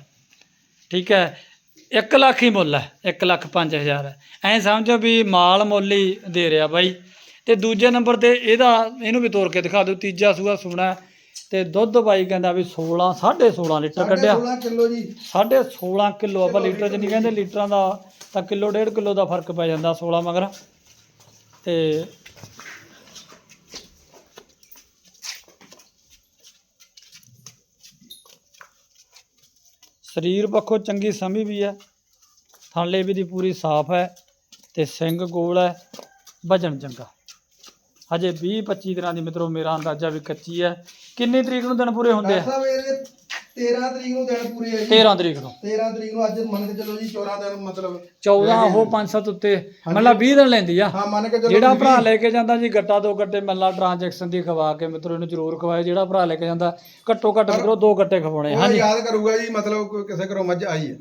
ਠੀਕ ਹੈ? 1 ਲੱਖ ਹੀ ਮੁੱਲ ਹੈ 1 ਲੱਖ 5000 ਹੈ ਐਂ ਸਮਝੋ ਵੀ ਮਾਲ ਮੁੱਲ ਹੀ ਦੇ ਰਿਹਾ ਬਾਈ। ਤੇ ਦੂਜੇ ਨੰਬਰ ਤੇ ਇਹਦਾ ਇਹਨੂੰ ਵੀ ਤੋੜ ਕੇ ਦਿਖਾ ਦਿਓ ਤੀਜਾ ਸੂਆ ਸੁਣਾ ਤੇ ਦੁੱਧ ਬਾਈ ਕਹਿੰਦਾ ਵੀ 16 16.5 ਲੀਟਰ ਕੱਢਿਆ। 16 ਕਿਲੋ ਜੀ। 16.5 ਕਿਲੋ ਆਪਾਂ ਲੀਟਰ ਚ ਨਹੀਂ ਕਹਿੰਦੇ ਲੀਟਰਾਂ ਦਾ ਤਾਂ ਕਿਲੋ ਡੇਢ ਕਿਲੋ ਦਾ ਫ਼ਰਕ ਪੈ ਜਾਂਦਾ 16 ਮਗਰ। ਤੇ ਸਰੀਰ ਪੱਖੋਂ ਚੰਗੀ ਸਮੀ ਵੀ ਹੈ। ਥਾਲੇ ਵੀ ਦੀ ਪੂਰੀ ਸਾਫ਼ ਹੈ ਤੇ ਸਿੰਘ ਗੋਲ ਹੈ। ਵਜਨ ਚੰਗਾ। ਹਜੇ 20 25 ਦਿਨਾਂ ਦੀ ਮਿੱਤਰੋ, ਮੇਰਾ ਅੰਦਾਜ਼ਾ ਵੀ ਕੱਚੀ ਹੈ। ਕਿੰਨੀ ਤਰੀਕ ਨੂੰ ਦਿਨ ਪੂਰੇ ਹੁੰਦੇ ਆ? 13 ਤਰੀਕ ਨੂੰ ਦਿਨ ਪੂਰੇ ਹੈ ਜੀ। 13 ਤਰੀਕ ਨੂੰ। 13 ਤਰੀਕ ਨੂੰ ਅੱਜ ਮੰਨ ਕੇ ਚੱਲੋ ਜੀ 14 ਦਿਨ ਮਤਲਬ 14 ਉਹ 5-7 ਉੱਤੇ ਮਤਲਬ 20 ਦਿਨ ਲੈਂਦੀ ਆ। ਹਾਂ ਮੰਨ ਕੇ ਚੱਲੋ ਜਿਹੜਾ ਭਰਾ ਲੈ ਕੇ ਜਾਂਦਾ ਜੀ ਗੱਟਾ ਦੋ ਗੱਟੇ ਮੱਲਾ ਟ੍ਰਾਂਜੈਕਸ਼ਨ ਦੀ ਖਵਾ ਕੇ ਮਿੱਤਰੋ ਇਹਨੂੰ ਜ਼ਰੂਰ ਖਵਾਏ ਜਿਹੜਾ ਭਰਾ ਲੈ ਕੇ ਜਾਂਦਾ ਘੱਟੋ ਘੱਟ ਮਿੱਤਰੋ ਦੋ ਗੱਟੇ ਖਵਾਉਣੇ ਹਾਂਜੀ। ਯਾਦ ਕਰੂਗਾ ਜੀ ਮਤਲਬ ਕੋਈ ਕਿਸੇ ਘਰੋਂ ਮੱਝ ਆਈ ਹੈ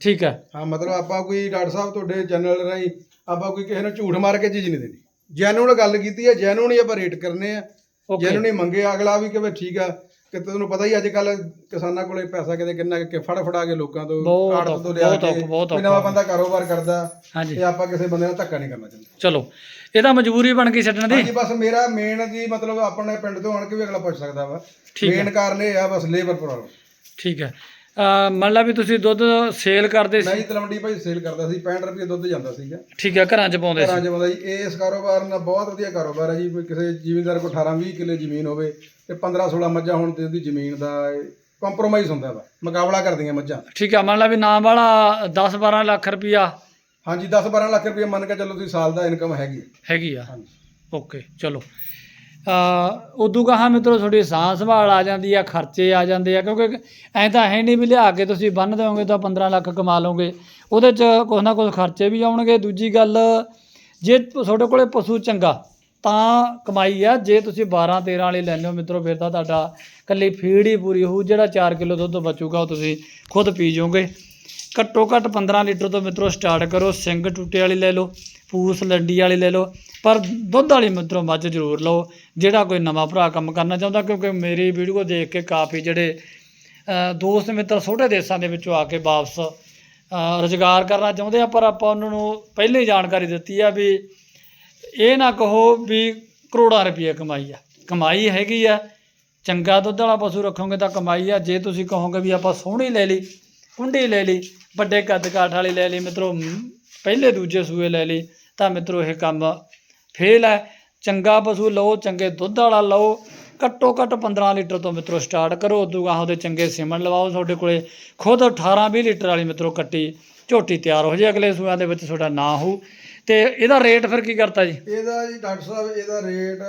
ਠੀਕ ਹੈ ਹਾਂ ਮਤਲਬ ਆਪਾਂ ਕੋਈ ਡਾਕਟਰ ਸਾਹਿਬ ਤੁਹਾਡੇ ਚੈਨਲ ਰਾਹੀਂ ਆਪਾਂ ਕੋਈ ਕਿਸੇ ਨੂੰ ਝੂਠ ਮਾਰ ਕੇ ਚੀਜ਼ ਨਹੀਂ ਦੇਣੀ। ਜੈਨੂਨ ਗੱਲ ਕੀਤੀ ਹੈ ਜੈਨੂਨ ਹੀ ਆਪਾਂ ਰੇਟ ਕਰਨੇ ਆ। ਜੈਨੂਨ ਹੀ ਮੰਗੇ ਅਗਲਾ ਵੀ ਕਹੇ ਠੀਕ ਆ। ਕਿ ਤੁਹਾਨੂੰ ਪਤਾ ਹੀ ਅੱਜ ਕੱਲ ਕਿਸਾਨਾਂ ਕੋਲੇ ਪੈਸਾ ਕਿਤੇ ਕਿੰਨਾ ਕਿ ਫੜ ਫੜਾ ਕੇ ਲੋਕਾਂ ਤੋਂ ਬਹੁਤ ਆੜਤ ਤੋਂ ਲਿਆ ਬਹੁਤ ਕੇ ਔਖਾ, ਬਹੁਤ। ਬੰਦਾ ਕਾਰੋਬਾਰ ਕਰਦਾ ਹਾਂਜੀ। ਤੇ ਆਪਾਂ ਕਿਸੇ ਬੰਦੇ ਨਾਲ ਧੱਕਾ ਨਹੀਂ ਕਰਨਾ ਚਾਹੁੰਦੇ। ਚਲੋ ਇਹਦਾ ਮਜਬੂਰੀ ਬਣ ਗਈ ਛੱਡਣ ਦੀ। ਹਾਂਜੀ ਬਸ ਮੇਰਾ ਮੇਨ ਜੀ ਮਤਲਬ ਆਪਣੇ ਪਿੰਡ ਤੋਂ ਆਣ ਕੇ ਵੀ ਅਗਲਾ ਪੁੱਛ ਸਕਦਾ ਵਾ। ਠੀਕ ਹੈ। ਮੇਨ ਕਾਰਨ ਇਹ ਆ ਬਸ ਲੇਬਰ ਪ੍ਰੋਬਲਮ ਠੀਕ ਹੈ। ਮੰਨ ਲਾ ਵੀ ਤੁਸੀਂ ਦੁੱਧ ਸੇਲ ਕਰਦੇ ਸੀ। ਨਹੀਂ ਤਲਵੰਡੀ ਭਾਈ ਸੇਲ ਕਰਦਾ ਸੀ 65 ਰੁਪਏ ਦੁੱਧ ਜਾਂਦਾ ਸੀਗਾ। ਠੀਕ ਹੈ ਘਰਾਂ 'ਚ ਪਾਉਂਦੇ ਸੀ। ਘਰਾਂ 'ਚ ਬੰਦਾ ਜੀ ਇਸ ਕਾਰੋਬਾਰ ਨਾਲ ਬਹੁਤ ਵਧੀਆ ਕਾਰੋਬਾਰ ਹੈ ਜੀ। ਕੋਈ ਕਿਸੇ ਜ਼ਿਮੀਂਦਾਰ ਕੋਲ 18 20 ਕਿੱਲੇ ਜ਼ਮੀਨ ਹੋਵੇ ਤੇ 15 16 ਮੱਝਾਂ ਹੋਣ ਤੇ ਉਹਦੀ ਜ਼ਮੀਨ ਦਾ ਕੰਪਰੋਮਾਈਜ਼ ਹੁੰਦਾ ਵਾ। ਮੁਕਾਬਲਾ ਕਰਦੀਆਂ ਮੱਝਾਂ। ਠੀਕ ਹੈ ਮੰਨ ਲਾ ਵੀ ਨਾਮ ਵਾਲਾ 10-12 ਲੱਖ ਰੁਪਿਆ ਹਾਂਜੀ 10 12 ਲੱਖ ਰੁਪਏ ਮੰਨ ਕੇ ਚੱਲੋ ਤੁਸੀਂ ਸਾਲ ਦਾ ਇਨਕਮ ਹੈਗੀ ਹੈ। ਹੈਗੀ ਆ। ਹਾਂਜੀ। ਓਕੇ ਚਲੋ। ਉਦੋਂ ਕਹਾ ਮਿੱਤਰੋ ਤੁਹਾਡੀ ਸਾਂਭ ਸੰਭਾਲ ਆ ਜਾਂਦੀ ਆ, ਖਰਚੇ ਆ ਜਾਂਦੇ ਆ, ਕਿਉਂਕਿ ਐਂ ਤਾਂ ਹੈ ਨਹੀਂ ਵੀ ਲਿਆ ਕੇ ਤੁਸੀਂ ਬੰਨ ਦਿਓਗੇ ਤਾਂ 15 ਲੱਖ ਕਮਾ ਲਓਗੇ। ਉਹਦੇ 'ਚ ਕੁਛ ਨਾ ਕੁਛ ਖਰਚੇ ਵੀ ਆਉਣਗੇ। ਦੂਜੀ ਗੱਲ, ਜੇ ਤੁਹਾਡੇ ਕੋਲੇ ਪਸ਼ੂ ਚੰਗਾ, ਤਾਂ ਕਮਾਈ ਆ। ਜੇ ਤੁਸੀਂ 12 13 ਵਾਲੀ ਲੈਂਦੇ ਹੋ ਮਿੱਤਰੋ, ਫਿਰ ਤਾਂ ਤੁਹਾਡਾ ਕੱਲੀ ਫੀਡ ਹੀ ਪੂਰੀ ਹੋਊ, ਜਿਹੜਾ 4 ਕਿਲੋ ਦੁੱਧ ਬਚੂਗਾ, ਉਹ ਤੁਸੀਂ ਖੁਦ ਪੀ ਜਾਓਗੇ। ਘੱਟੋ ਘੱਟ 15 ਲੀਟਰ ਤੋਂ ਮਿੱਤਰੋ ਸਟਾਰਟ ਕਰੋ ਸਿੰਗ ਟੁੱਟੇ ਵਾਲੀ ਲੈ ਲਓ ਪੂਸ ਲੰਡੀ ਵਾਲੀ ਲੈ ਲਓ ਪਰ ਦੁੱਧ ਵਾਲੀ ਮਿੱਤਰੋ ਮੱਝ ਜ਼ਰੂਰ ਲਓ ਜਿਹੜਾ ਕੋਈ ਨਵਾਂ ਭਰਾ ਕੰਮ ਕਰਨਾ ਚਾਹੁੰਦਾ ਕਿਉਂਕਿ ਮੇਰੀ ਵੀਡੀਓ ਦੇਖ ਕੇ ਕਾਫੀ ਜਿਹੜੇ ਦੋਸਤ ਮਿੱਤਰ ਛੋਟੇ ਦੇਸ਼ਾਂ ਦੇ ਵਿੱਚੋਂ ਆ ਕੇ ਵਾਪਸ ਅ, ਰੁਜ਼ਗਾਰ ਕਰਨਾ ਚਾਹੁੰਦੇ ਆ ਪਰ ਆਪਾਂ ਉਹਨਾਂ ਨੂੰ ਪਹਿਲਾਂ ਹੀ ਜਾਣਕਾਰੀ ਦਿੱਤੀ ਆ ਵੀ ਇਹ ਨਾ ਕਹੋ ਵੀ ਕਰੋੜਾਂ ਰੁਪਏ ਕਮਾਈ ਆ। ਕਮਾਈ ਹੈਗੀ ਆ ਚੰਗਾ ਦੁੱਧ ਵਾਲਾ ਪਸ਼ੂ ਰੱਖੋਗੇ ਤਾਂ ਕਮਾਈ ਆ ਜੇ ਤੁਸੀਂ ਕਹੋਗੇ ਵੀ ਆਪਾਂ ਸੋਹਣੀ ਲੈ ਲਈ ਕੁੰਡੀ ਲੈ ਲਈ ਵੱਡੇ ਕੱਦ ਕਾਠ ਵਾਲੀ ਲੈ ਲਈ ਮਿੱਤਰੋ ਪਹਿਲੇ ਦੂਜੇ ਸੂਏ ਲੈ ਲਈ ਤਾਂ ਮਿੱਤਰੋ, ਇਹ ਕੰਮ ਫੇਲ ਹੈ। ਚੰਗਾ ਪਸ਼ੂ ਲਓ, ਚੰਗੇ ਦੁੱਧ ਵਾਲਾ ਲਓ। ਘੱਟੋ ਘੱਟ 15 ਲੀਟਰ ਤੋਂ ਮਿੱਤਰੋ ਸਟਾਰਟ ਕਰੋ। ਉਦੋਂ ਗਾਹਾਂ ਉਹਦੇ ਚੰਗੇ ਸਿਮਣ ਲਵਾਓ। ਤੁਹਾਡੇ ਕੋਲੇ ਖੁਦ 18 20 ਲੀਟਰ ਵਾਲੀ ਮਿੱਤਰੋ ਕੱਟੀ ਝੋਟੀ ਤਿਆਰ ਹੋ ਜੇ ਅਗਲੇ ਸੂਆਂ ਦੇ ਵਿੱਚ ਤੁਹਾਡਾ ਨਾਂ ਹੋ ਤੇ ਇਹਦਾ ਰੇਟ ਫਿਰ ਕੀ ਕਰਤਾ ਜੀ? ਇਹਦਾ ਜੀ ਡਾਕਟਰ ਸਾਹਿਬ, ਇਹਦਾ ਰੇਟ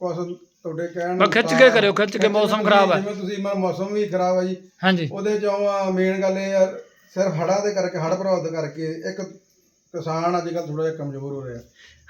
ਕੁਛ ਤੁਹਾਡੇ ਕਹਿਣ ਬਸ ਖਿੱਚ ਕੇ ਕਰਿਓ, ਖਿੱਚ ਕੇ, ਮੌਸਮ ਖਰਾਬ ਹੈ। ਜਿਵੇਂ ਤੁਸੀਂ ਮਾ ਮੌਸਮ ਵੀ ਖਰਾਬ ਹੈ ਜੀ। ਹਾਂਜੀ। ਉਹਦੇ ਚੋਂ ਮੇਨ ਗੱਲ ਇਹ ਆ ਸਿਰਫ ਹੜ੍ਹਾਂ ਦੇ ਕਰਕੇ ਹੜ੍ਹ ਪ੍ਰਭਾਵਿਤ ਕਰਕੇ ਇੱਕ ਕਿਸਾਨ ਅੱਜ ਕੱਲ ਥੋੜਾ ਜਿਹਾ ਕਮਜ਼ੋਰ ਹੋ ਰਿਹਾ।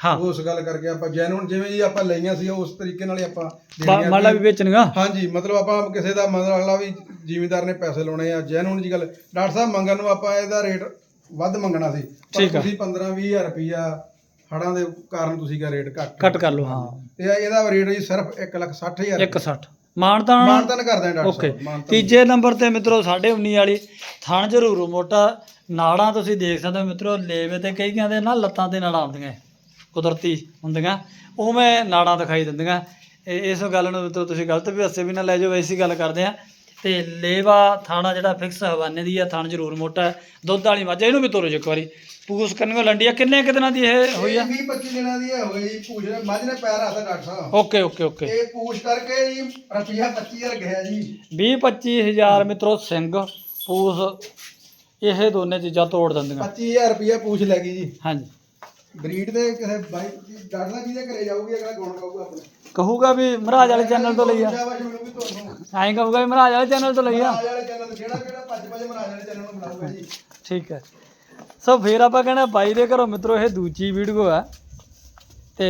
ਹਾਂ। ਉਸ ਗੱਲ ਕਰਕੇ ਆਪਾਂ ਜੈਨੂਨ ਜਿਵੇਂ ਜੀ ਆਪਾਂ ਲਈਆਂ ਸੀ ਉਸ ਤਰੀਕੇ ਨਾਲ ਹੀ ਆਪਾਂ ਬਾ- ਦੇਣੀਆਂ ਮੰਨ ਲਾ ਵੀ- ਵੀ ਵੇਚਣੀਆਂ? ਹਾਂਜੀ ਮਤਲਬ ਆਪਾਂ ਕਿਸੇ ਦਾ ਮਤਲਬ ਅਗਲਾ ਵੀ ਜ਼ਿਮੀਦਾਰ ਨੇ ਪੈਸੇ ਲਾਉਣੇ ਆ ਜੈਨੂਨ ਜੀ ਗੱਲ। ਡਾਕਟਰ ਸਾਹਿਬ ਮੰਗਣ ਨੂੰ ਆਪਾਂ ਇਹਦਾ ਰੇਟ ਵੱਧ ਮੰਗਣਾ ਸੀ। ਪਰ ਠੀਕ ਆ। ਤੁਸੀਂ 15 20000 ਰੁਪਈਆ ਹੜਾਂ ਦੇ ਕਾਰਨ ਤੁਸੀਂ ਕਿਹਾ ਰੇਟ ਘੱਟ ਕੱਟ ਕਰ ਲਓ ਹਾਂ। ਤੇ ਇਹਦਾ ਰੇਟ ਜੀ ਸਿਰਫ 160000 160 ਮਾਨਤਾਨ ਮਾਨਤਨ ਕਰਦੇ ਆ ਡਾਕਟਰ ਓਕੇ। ਸਾਹਿਬ ਮਾਨਤਾਨ। ਤੀਜੇ ਨੰਬਰ ਤੇ ਮਿੱਤਰੋ 19.5 ਵਾਲੀ ਥਣ ਜ਼ਰੂਰ ਮੋਟਾ ਨਾੜਾਂ ਤੁਸੀਂ ਦੇਖ ਸਕਦੇ ਹੋ ਮਿੱਤਰੋ ਲੇਵੇ ਤੇ ਕਈ ਕਹਿੰਦੇ ਨਾ ਲੱਤਾਂ ਤੇ ਨਾੜਾਂ ਹੁੰਦੀਆਂ ਕੁਦਰਤੀ ਹੁੰਦੀਆਂ ਉਵੇਂ ਨਾੜਾਂ ਦਿਖਾਈ ਦਿੰਦੀਆਂ। ਇਹ- ਇਸ ਗੱਲ ਨੂੰ ਮਿੱਤਰੋ ਤੁਸੀਂ ਗਲਤ ਵੀ ਹੱਸੇ ਵੀ ਨਾ ਲੈ ਜਾਓ ਐਸੀ ਗੱਲ ਕਰਦੇ ਆ ਤੇ ਲੇਵਾ ਥਾਣਾ ਜਿਹੜਾ ਫਿਕਸ ਹਵਾਨੇ ਦੀ ਆ ਥਣ ਜ਼ਰੂਰ ਮੋਟਾ ਹੈ। ਦੁੱਧ ਵਾਲੀ ਮੱਝ ਇਹਨੂੰ ਵੀ ਤੋਰੋ ਜੀ ਇੱਕ ਵਾਰੀ। ਪੂਸ ਕੰਨਿਓ ਲੰਡੀ ਆ ਕਿੰਨੇ ਕੁ ਦਿਨਾਂ ਦੀ ਇਹ ਹੋਈ ਆ? 20 25 ਦਿਨਾਂ ਦੀ ਹੋ ਗਈ ਪੂਛ ਮੱਝ ਨੇ ਪੈਰ ਰੱਖਦਾ ਡਾਕਟਰ ਸਾਹਿਬ। Okay okay okay. ਇਹ ਪੂਛ ਕਰਕੇ ਜੀ ਰੁਪਈਆ 25000 ਗਿਆ ਜੀ। 20 25000 ਮਿੱਤਰੋ ਸਿੰਘ ਪੂਸ ਇਹ ਦੋਨੇ ਚੀਜ਼ਾਂ ਤੋੜ ਦਿੰਦੀਆਂ। 25000 ਰੁਪਈਆ ਪੂਛ ਲੈ ਗਈ ਜੀ। ਹਾਂਜੀ। ਬਰੀਡ ਤੇ ਕਿਸੇ ਬਾਈ ਡਰਦਾ ਜਿਹਦੇ ਘਰੇ ਜਾਊਗੀ ਅਗਲਾ ਗਾਉਣ ਗਾਊਗਾ ਆਪਣੇ? ਕਹੂਗਾ ਵੀ ਮਹਾਰਾਜ ਵਾਲੇ ਚੈਨਲ ਤੋਂ ਲਈ ਆ। ਸ਼ਾਬਾਸ਼ ਮਿਲੂਗੀ ਤੁਹਾਨੂੰ। ਐਂ ਕਹੂਗਾ ਵੀ ਮਹਾਰਾਜ ਵਾਲੇ ਚੈਨਲ ਤੋਂ ਲਈ ਆ। ਮਹਾਰਾਜ ਵਾਲੇ ਚੈਨਲ ਤੇ ਜਿਹੜਾ ਕਿਹੜਾ ਭੱਜ ਭੱਜ ਮਹਾਰਾਜ ਵਾਲੇ ਚੈਨਲ ਨੂੰ ਬਣਾਊਗਾ ਜੀ? ਠੀਕ ਹੈ। ਸੋ ਫਿਰ ਆਪਾਂ ਕਹਿਣਾ ਬਾਈ ਦੇ ਘਰੋਂ ਮਿੱਤਰੋ ਇਹ ਦੂਜੀ ਵੀਡੀਓ ਆ। ਤੇ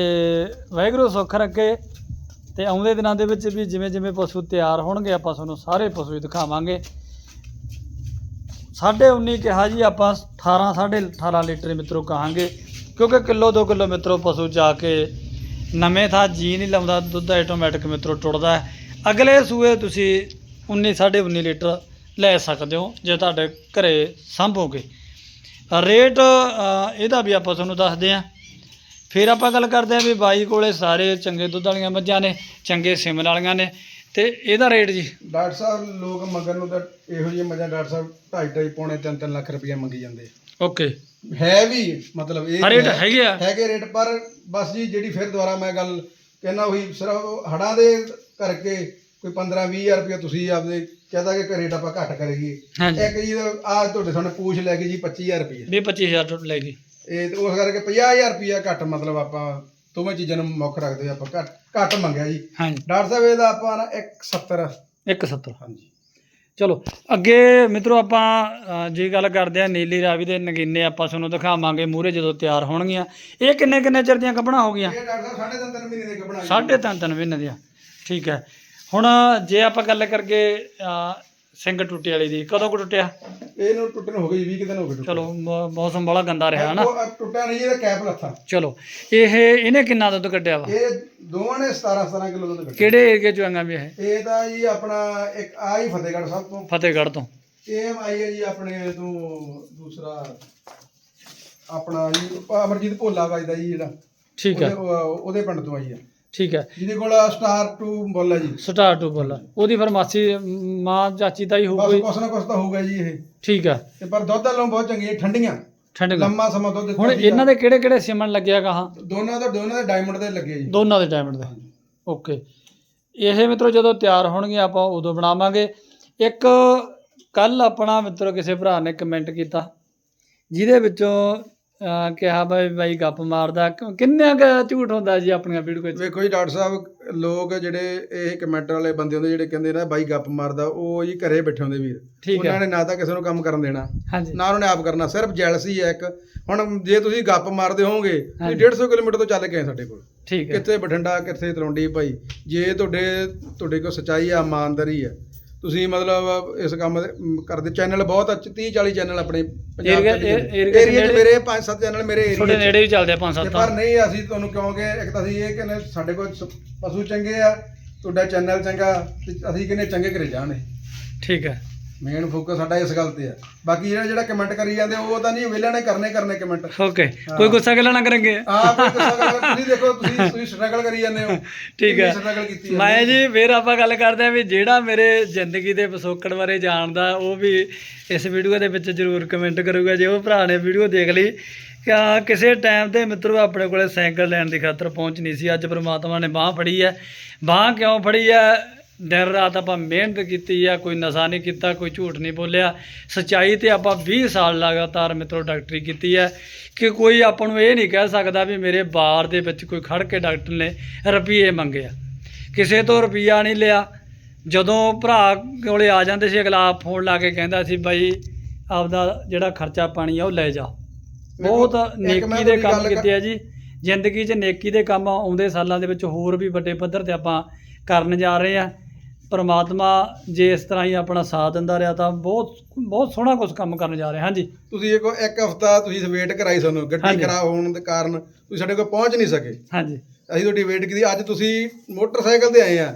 ਵਾਹਿਗੁਰੂ ਸੁੱਖ ਰੱਖੇ। ਤੇ ਆਉਂਦੇ ਦਿਨਾਂ ਦੇ ਵਿੱਚ ਵੀ ਜਿਵੇਂ ਜਿਵੇਂ ਪਸ਼ੂ ਤਿਆਰ ਹੋਣਗੇ ਆਪਾਂ ਤੁਹਾਨੂੰ ਸਾਰੇ ਪਸ਼ੂ ਹੀ ਦਿਖਾਵਾਂਗੇ। ਸਾਢੇ 19 ਕਿਹਾ ਜੀ ਆਪਾਂ 18 ਸਾਢੇ 18 ਲੀਟਰ ਮਿੱਤਰੋ ਕਹਾਂਗੇ। ਕਿਉਂਕਿ ਕਿਲੋ 2 ਕਿਲੋ ਮਿੱਤਰੋ ਪਸ਼ੂ ਜਾ ਕੇ ਨਵੇਂ ਥਾਂ ਜੀ ਨਹੀਂ ਲਾਉਂਦਾ ਦੁੱਧ ਆਟੋਮੈਟਿਕ ਮਿੱਤਰੋ ਟੁੱਟਦਾ ਹੈ। ਅਗਲੇ ਸੂਏ ਤੁਸੀਂ 19 ਸਾਢੇ 19 ਲੀਟਰ ਲੈ ਸਕਦੇ ਹੋ ਜੇ ਤੁਹਾਡੇ ਘਰੇ ਸੰਭੋਗੇ ਰੇਟ ਅ, ਇਹਦਾ ਵੀ ਆਪਾਂ ਤੁਹਾਨੂੰ ਦੱਸਦੇ ਹਾਂ। ਫਿਰ ਆਪਾਂ ਗੱਲ ਕਰਦੇ ਹਾਂ ਵੀ ਬਾਈ ਕੋਲੇ ਸਾਰੇ ਚੰਗੇ ਦੁੱਧ ਵਾਲੀਆਂ ਮੱਝਾਂ ਨੇ ਚੰਗੇ ਸਿਮਨ ਵਾਲੀਆਂ ਨੇ। ਤੇ ਇਹਦਾ ਰੇਟ ਜੀ? ਡਾਕਟਰ ਸਾਹਿਬ ਲੋਕ ਮੰਗਣ ਨੂੰ ਤਾਂ ਇਹੋ ਜਿਹੀ ਮੱਝਾਂ ਡਾਕਟਰ ਸਾਹਿਬ ਢਾਈ ਢਾਈ ਪੌਣੇ 3-3 ਲੱਖ ਰੁਪਏ ਮੰਗੀ ਜਾਂਦੇ ਆ। ਓਕੇ। ਹੈ ਵੀ ਮਤਲਬ ਇਹ ਰੇਟ ਹੈ- ਹੈਗੇ ਆ? ਹੈਗੇ ਰੇਟ ਪਰ ਬਸ ਜੀ ਜਿਹੜੀ ਫਿਰ ਦੁਬਾਰਾ ਮੈਂ ਗੱਲ ਕਹਿਣਾ ਉਹੀ ਸਿਰਫ ਹੜਾਂ ਦੇ ਕਰਕੇ ਕੋਈ 15 20000 ਰੁਪਏ ਤੁਸੀਂ ਆਪਦੇ ਕਹਦਾ ਕਿ ਰੇਟ ਆਪਾਂ ਘੱਟ ਹਾਂਜੀ। ਇੱਕ ਜੀ ਆ ਤੁਹਾਡੇ ਸਾਹਮਣੇ ਪੂਛ ਲੈ ਕੇ ਜੀ 25000 ਰੁਪਏ 20 25000 ਟੁੱਟ ਲੈ ਗਈ ਇਹ ਤੇ ਉਸ ਕਰਕੇ 50000 ਰੁਪਏ ਘੱਟ ਮਤਲਬ ਆਪਾਂ ਦੋਵੇਂ ਚੀਜ਼ਾਂ ਨੂੰ ਮੁੱਖ ਰੱਖਦੇ ਆਪਾਂ ਘੱਟ ਘੱਟ ਮੰਗਿਆ ਜੀ। ਹਾਂਜੀ। ਡਾਕਟਰ ਸਾਹਿਬ ਇਹਦਾ ਆਪਾਂ ਨਾ 170 170 ਹਾਂਜੀ। ਚਲੋ ਅੱਗੇ ਮਿੱਤਰੋ ਆਪਾਂ ਜੇ ਗੱਲ ਕਰਦੇ ਆ ਨੀਲੀ ਰਾਵੀ ਦੇ ਨਗੀਨੇ ਆਪਾਂ ਤੁਹਾਨੂੰ ਦਿਖਾਵਾਂਗੇ ਮੂਰੇ ਜਦੋਂ ਤਿਆਰ ਹੋਣਗੀਆਂ। ਇਹ ਕਿੰਨੇ ਕਿੰਨੇ ਚਿਰ ਦੀਆਂ ਕੱਪਣਾ ਹੋ ਗਈਆਂ? ਇਹ ਡਾਕਟਰ ਸਾਹਿਬ ਸਾਢੇ ਤਿੰਨ ਤਿੰਨ ਮਹੀਨੇ ਦੇ ਕਪੜਾ ਸਾਢੇ ਤਿੰਨ ਤਿੰਨ ਮਹੀਨੇ ਦੀਆਂ। ਠੀਕ ਹੈ। ਹੁਣ ਜੇ ਆਪਾਂ ਗੱਲ ਕਰਕੇ ਸਿੰਘ ਟੁੱਟੇ ਵਾਲੀ ਦੀ ਕਦੋਂ ਕੁ ਟੁੱਟਿਆ? ਇਹਨੂੰ ਟੁੱਟਣ ਹੋ ਗਈ 20 ਕੁ ਦਿਨ ਹੋ ਗਏ ਟੁੱਟੇ। ਚਲੋ ਮ- ਮੌਸਮ ਬੜਾ ਗੰਦਾ ਰਿਹਾ ਨਾ ਉਹ ਟੁੱਟਿਆ ਨਹੀਂ ਇਹਦਾ ਕੈਪ ਲੱਥਾ। ਚਲੋ ਇਹ ਇਹਨੇ ਕਿੰਨਾ ਦੁੱਧ ਕੱਢਿਆ ਵਾ? ਇਹ ਦੋਵਾਂ ਨੇ 17 17 ਕਿਲੋ ਦੁੱਧ ਕੱਢਿਆ। ਕਿਹੜੇ ਏਰੀਏ ਚੋਂ ਆਂਗਾ ਵੀ ਇਹ? ਇਹ ਤਾਂ ਜੀ ਆਪਣਾ ਇੱਕ ਆ ਹੀ ਫਤਿਹਗੜ੍ਹ ਸਾਹਿਬ ਤੋਂ। ਫਤਿਹਗੜ੍ਹ ਤੋਂ। ਇਹ ਆਈ ਹੈ ਜੀ ਆਪਣੇ ਤੋਂ ਦੂਸਰਾ ਆਪਣਾ ਜੀ ਅਮਰਜੀਤ ਭੋਲਾ ਵੱਜਦਾ ਜੀ ਜਿਹੜਾ। ਠੀਕ ਹੈ। ਉਹ- ਉਹਦੇ ਪਿੰਡ ਤੋਂ ਆਈ ਹੈ। ਠੀਕ ਹੈ। ਜਿਹਦੇ ਕੋਲ ਸਟਾਰ 2 ਬੋਲ ਹੈ ਜੀ। ਸਟਾਰ ਟੂ ਬੋਲਾ। ਉਹਦੀ ਫਰਮਾਸੀ ਮਾਂ ਚਾਚੀ ਤਾਈ ਹੋਊ ਬਸ ਕੋਈ ਕੁਛ ਨਾ ਕੁਛ ਤਾਂ ਹੋਊਗਾ ਜੀ ਇਹ। ਠੀਕ ਹੈ। ਤੇ ਪਰ ਦੁੱਧ ਵਾਲੋਂ ਬਹੁਤ ਚੰਗੀਆਂ ਠੰਡੀਆਂ। ਠੰਡੇ। ਲੰਮਾ ਸਮਾਂ ਦੁੱਧ ਹੁਣ ਦਿੱਤਾ ਇਹਨਾਂ ਦੇ ਕਿਹੜੇ ਕਿਹੜੇ ਸਿਮਣ ਲੱਗਿਆ ਕਹਾ ਦੋਨਾਂ ਦਾ ਦੋਨਾਂ ਦੇ ਡਾਇਮੰਡ ਦੇ ਲੱਗੇ ਜੀ। ਦੋਨਾਂ ਦੇ ਡਾਇਮੰਡ ਦੇ। ਓਕੇ ਇਹ ਮਿੱਤਰੋ ਜਦੋਂ ਤਿਆਰ ਹੋਣਗੇ ਆਪਾਂ ਉਦੋਂ ਬਣਾਵਾਂਗੇ। ਇੱਕ ਕੱਲ ਆਪਣਾ ਮਿੱਤਰੋ ਕਿਸੇ ਭਰਾ ਨੇ ਕਮੈਂਟ ਕੀਤਾ। ਜਿਹਦੇ ਵਿੱਚੋਂ ਕਿਹਾ ਬਈ ਬਾਈ ਗੱਪ ਮਾਰਦਾ। ਕਿੰਨਾ ਕੁ ਝੂਠ ਹੁੰਦਾ ਜੀ ਆਪਣੀਆਂ ਵੀਡੀਓ ਵਿੱਚ ਵੇਖੋ ਜੀ ਡਾਕਟਰ ਸਾਹਿਬ ਲੋਕ ਜਿਹੜੇ ਇਹ ਕਮੈਂਟ ਵਾਲੇ ਬੰਦੇ ਹੁੰਦੇ ਜਿਹੜੇ ਕਹਿੰਦੇ ਨੇ ਬਾਈ ਗੱਪ ਮਾਰਦਾ ਉਹ ਜੀ ਘਰੇ ਬੈਠੇ ਹੁੰਦੇ ਵੀਰ। ਉਹਨਾਂ ਨੇ ਨਾ ਤਾਂ ਕਿਸੇ ਨੂੰ ਕੰਮ ਕਰਨ ਦੇਣਾ ਨਾ ਉਹਨਾਂ ਨੇ ਆਪ ਕਰਨਾ ਸਿਰਫ ਜੈਲਸੀ ਹੈ ਇੱਕ। ਹੁਣ ਜੇ ਤੁਸੀਂ ਗੱਪ ਮਾਰਦੇ ਹੋਵੋਗੇ ਤੁਸੀਂ ਹਾਂਜੀ। 150 ਕਿਲੋਮੀਟਰ ਤੋਂ ਚੱਲ ਕੇ ਆਏ ਸਾਡੇ ਕੋਲ। ਠੀਕ ਹੈ। ਕਿੱਥੇ ਬਠਿੰਡਾ ਕਿੱਥੇ ਤਲਵੰਡੀ ਭਾਈ ਜੇ ਤੁਹਾਡੇ ਤੁਹਾਡੇ ਕੋਲ ਸਚਾਈ ਆ ਇਮਾਨਦਾਰੀ ਆ ਤੁਸੀਂ ਮਤਲਬ ਇਸ ਕੰਮ ਦੇ- ਕਰਦੇ ਚੈਨਲ ਬਹੁਤ ਅੱਛੇ 30 40 ਚੈਨਲ ਆਪਣੇ ਪੰਜਾਬ ਏਰੀਆ- ਏਰੀਆ ਚ ਏਰੀਆ ਚ ਨੇੜੇ- ਮੇਰੇ 5-7 ਚੈਨਲ ਮੇਰੇ ਤੁਹਾਡੇ ਏਰੀਆ ਚ। ਨੇੜੇ ਵੀ ਚੱਲਦੇ ਆ ਪੰਜ ਤੇ। ਸੱਤ ਪਰ ਨਹੀਂ ਅਸੀਂ ਤੁਹਾਨੂੰ ਕਹੋਗੇ ਇੱਕ ਤਾਂ ਅਸੀਂ ਇਹ ਕਹਿੰਦੇ ਸਾਡੇ ਕੋਲ ਸ- ਪਸ਼ੂ ਚੰਗੇ ਆ ਤੁਹਾਡਾ ਚੈਨਲ ਚੰਗਾ ਤੇ ਅਸੀਂ ਕਹਿੰਦੇ ਚੰਗੇ ਘਰੇ ਜਾਣੇ ਠੀਕ ਹੈ। ਮੇਨ ਫੋਕਸ ਸਾਡਾ ਇਸ ਗੱਲ ਤੇ ਆ। ਬਾਕੀ ਜਿਹੜਾ ਜਿਹੜਾ ਕਮੈਂਟ ਕਰੀ ਜਾਂਦੇ ਉਹ ਤਾਂ ਨਹੀਂ ਵਿਹਲਿਆਂ ਨੇ ਕਰਨੇ ਕਰਨੇ ਕਮੈਂਟ ਓਕੇ ਕੋਈ ਗੁੱਸਾ ਗਿਲਾ ਨਾ ਕਰਾਂਗੇ। ਆਪ ਕੋਈ ਗੁੱਸਾ ਕਰਦਾ, ਤੁਸੀਂ ਦੇਖੋ ਤੁਸੀਂ ਤੁਸੀਂ ਸਟਰਗਲ ਕਰੀ ਜਾਂਦੇ ਹੋ। ਠੀਕ ਹੈ। ਸਟਰਗਲ ਕੀਤੀ ਹੈ। ਮੈਂ ਜੀ ਫਿਰ ਆਪਾਂ ਗੱਲ ਕਰਦੇ ਆ ਵੀ ਜਿਹੜਾ ਮੇਰੇ ਜ਼ਿੰਦਗੀ ਦੇ ਪਿਛੋਕੜ ਬਾਰੇ ਜਾਣਦਾ ਉਹ ਵੀ ਇਸ ਵੀਡੀਓ ਦੇ ਵਿੱਚ ਜ਼ਰੂਰ ਕਮੈਂਟ ਕਰੂਗਾ। ਜੇ ਉਹ ਭਰਾ ਨੇ ਵੀਡੀਓ ਦੇਖ ਲਈ ਕਿ ਆ ਕਿਸੇ ਟਾਈਮ ਤੇ ਮਿੱਤਰੋ ਆਪਣੇ ਕੋਲੇ ਸਾਈਕਲ ਲੈਣ ਦੀ ਖਾਤਰ ਪਹੁੰਚ ਨਹੀਂ ਸੀ। ਅੱਜ ਪ੍ਰਮਾਤਮਾ ਨੇ ਬਾਹ ਫੜੀ ਹੈ। ਬਾਹ ਕਿਉਂ ਫੜੀ ਹੈ? ਦਿਨ ਰਾਤ ਆਪਾਂ ਮਿਹਨਤ ਕੀਤੀ ਆ ਕੋਈ ਨਸ਼ਾ ਨਹੀਂ ਕੀਤਾ ਕੋਈ ਝੂਠ ਨਹੀਂ ਬੋਲਿਆ। ਸਚਾਈ ਤੇ ਆਪਾਂ 20 ਸਾਲ ਲਗਾਤਾਰ ਮਿੱਤਰੋ ਡਾਕਟਰੀ ਕੀਤੀ ਹੈ ਕਿ ਕੋਈ ਆਪਾਂ ਨੂੰ ਇਹ ਨਹੀਂ ਕਹਿ ਸਕਦਾ ਵੀ ਮੇਰੇ ਬਾਰ ਦੇ ਵਿੱਚ ਕੋਈ ਖੜ ਕੇ ਡਾਕਟਰ ਨੇ ਰੁਪਈਏ ਮੰਗੇ ਆ। ਕਿਸੇ ਤੋਂ ਰੁਪਈਆ ਨਹੀਂ ਲਿਆ। ਜਦੋਂ ਭਰਾ ਕੋਲੇ ਆ ਜਾਂਦੇ ਸੀ ਅਗਲਾ ਫੋਨ ਲਾ ਕੇ ਕਹਿੰਦਾ ਸੀ ਬਾਈ ਆਪਦਾ ਜਿਹੜਾ ਖਰਚਾ ਪਾਣੀ ਆ ਉਹ ਲੈ ਜਾ। ਬਹੁਤ ਨੇਕੀ ਦੇ ਕੰਮ ਕੀਤੇ ਆ ਜੀ। ਜ਼ਿੰਦਗੀ 'ਚ ਨੇਕੀ ਦੇ ਕੰਮ ਆਉਂਦੇ ਸਾਲਾਂ ਦੇ ਵਿੱਚ ਹੋਰ ਵੀ ਵੱਡੇ ਪੱਧਰ ਤੇ ਆਪਾਂ ਕਰਨ ਜਾ ਰਹੇ ਆ। ਪਰਮਾਤਮਾ ਜੇ ਇਸ ਤਰ੍ਹਾਂ ਹੀ ਆਪਣਾ ਸਾਥ ਦਿੰਦਾ ਰਿਹਾ ਤਾਂ ਬਹੁਤ ਬਹੁਤ ਸੋਹਣਾ ਕੁਝ ਕੰਮ ਕਰਨ ਜਾ ਰਹੇ। ਹਾਂ ਜੀ ਤੁਸੀਂ ਇੱਕ ਇੱਕ ਹਫਤਾ ਤੁਸੀਂ ਵੇਟ ਕਰਾਈ ਸਾਨੂੰ ਗੱਡੀ ਹਾਂਜੀ। ਖਰਾਬ ਹੋਣ ਦੇ ਕਾਰਨ ਤੁਸੀਂ ਸਾਡੇ ਕੋਲ ਪਹੁੰਚ ਨਹੀਂ ਸਕੇ। ਹਾਂਜੀ। ਅਸੀਂ ਤੁਹਾਡੀ ਵੇਟ ਕੀਤੀ ਅੱਜ ਤੁਸੀਂ ਮੋਟਰਸਾਈਕਲ ਤੇ ਆਏ ਆ।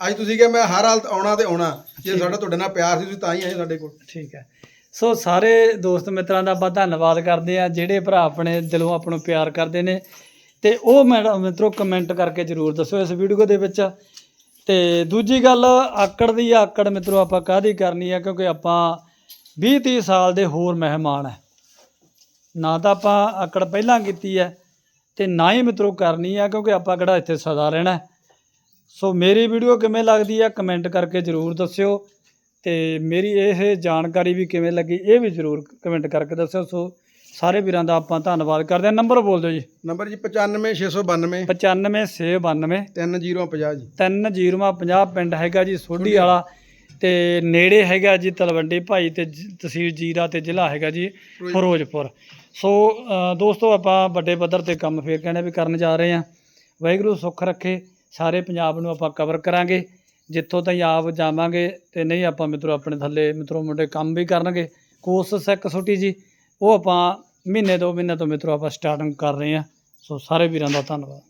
ਅੱਜ ਤੁਸੀਂ ਕਿਹਾ ਮੈਂ ਹਰ ਹਾਲਤ ਆਉਣਾ ਤੇ ਆਉਣਾ ਜੇ ਸਾਡਾ ਤੁਹਾਡੇ ਨਾਲ ਪਿਆਰ ਸੀ ਤੁਸੀਂ ਤਾਂ ਹੀ ਆਏ ਸਾਡੇ ਕੋਲ। ਠੀਕ ਹੈ। ਸੋ ਸਾਰੇ ਦੋਸਤ ਮਿੱਤਰਾਂ ਦਾ ਆਪਾਂ ਧੰਨਵਾਦ ਕਰਦੇ ਆ ਜਿਹੜੇ ਭਰਾ ਆਪਣੇ ਦਿਲੋਂ ਆਪਾਂ ਨੂੰ ਪਿਆਰ ਕਰਦੇ ਨੇ। ਤੇ ਉਹ ਮੈਡਮ ਮਿੱਤਰੋ ਕਮੈਂਟ ਕਰਕੇ ਜਰੂਰ ਦੱਸੋ ਇਸ ਵੀਡੀਓ ਦੇ ਵਿੱਚ। ਤੇ ਦੂਜੀ ਗੱਲ, ਆਕੜ ਦੀ ਆਕੜ ਮਿੱਤਰੋ ਆਪਾਂ ਕਾਹਦੀ ਕਰਨੀ ਆ? ਕਿਉਂਕਿ ਆਪਾਂ 20 30 ਸਾਲ ਦੇ ਹੋਰ ਮਹਿਮਾਨ ਹੈ ਨਾ ਤਾਂ ਆਪਾਂ ਆਕੜ ਪਹਿਲਾਂ ਕੀਤੀ ਹੈ ਤੇ ਨਾ ਹੀ ਮਿੱਤਰੋ ਕਰਨੀ ਆ, ਕਿਉਂਕਿ ਆਪਾਂ ਕਿਹੜਾ ਇੱਥੇ ਸਦਾ ਰਹਿਣਾ ਸੋ ਮੇਰੀ ਵੀਡੀਓ ਕਿਵੇਂ ਲੱਗਦੀ ਆ, ਕਮੈਂਟ ਕਰਕੇ ਜਰੂਰ ਦੱਸਿਓ ਤੇ ਮੇਰੀ ਇਹ ਜਾਣਕਾਰੀ ਵੀ ਕਿਵੇਂ ਲੱਗੀ, ਇਹ ਵੀ ਜਰੂਰ ਕਮੈਂਟ ਕਰਕੇ ਦੱਸਿਓ। ਸੋ ਸਾਰੇ ਵੀਰਾਂ ਦਾ ਆਪਾਂ ਧੰਨਵਾਦ ਕਰਦੇ ਹਾਂ। ਨੰਬਰ ਬੋਲ ਦਿਓ ਜੀ। ਨੰਬਰ ਜੀ 95692 95692 3050 ਜੀ। 3050 ਪਿੰਡ ਹੈਗਾ ਜੀ ਸੋਢੀ ਵਾਲਾ ਤੇ ਨੇੜੇ ਹੈਗਾ ਜੀ ਤਲਵੰਡੀ ਭਾਈ ਤੇ ਤਹਿਸੀਲ ਜੀਰਾ ਤੇ ਜ਼ਿਲ੍ਹਾ ਹੈਗਾ ਜੀ ਫਿਰੋਜ਼ਪੁਰ। ਸੋ ਦੋਸਤੋ ਆਪਾਂ ਵੱਡੇ ਪੱਧਰ ਤੇ ਕੰਮ ਫੇਰ ਕਹਿੰਦੇ ਵੀ ਕਰਨ ਜਾ ਰਹੇ ਹਾਂ। ਵਾਹਿਗੁਰੂ ਸੁੱਖ ਰੱਖੇ ਸਾਰੇ ਪੰਜਾਬ ਨੂੰ ਆਪਾਂ ਕਵਰ ਕਰਾਂਗੇ। ਜਿੱਥੋਂ ਤਾਈਂ ਆਪ ਜਾਵਾਂਗੇ ਤੇ ਨਹੀਂ ਆਪਾਂ ਮਿੱਤਰੋ ਆਪਣੇ ਥੱਲੇ ਮਿੱਤਰੋ ਮੁੰਡੇ ਕੰਮ ਵੀ ਕਰਨਗੇ। ਕੋਰਸ ਇੱਕ ਛੋਟੀ ਜੀ ਉਹ ਆਪਾਂ ਮਹੀਨੇ ਦੋ ਮਹੀਨੇ ਤੋਂ ਮਿੱਤਰੋ ਆਪਾਂ ਸਟਾਰਟਿੰਗ ਕਰ ਰਹੇ ਹਾਂ। ਸੋ ਸਾਰੇ ਵੀਰਾਂ ਦਾ ਧੰਨਵਾਦ।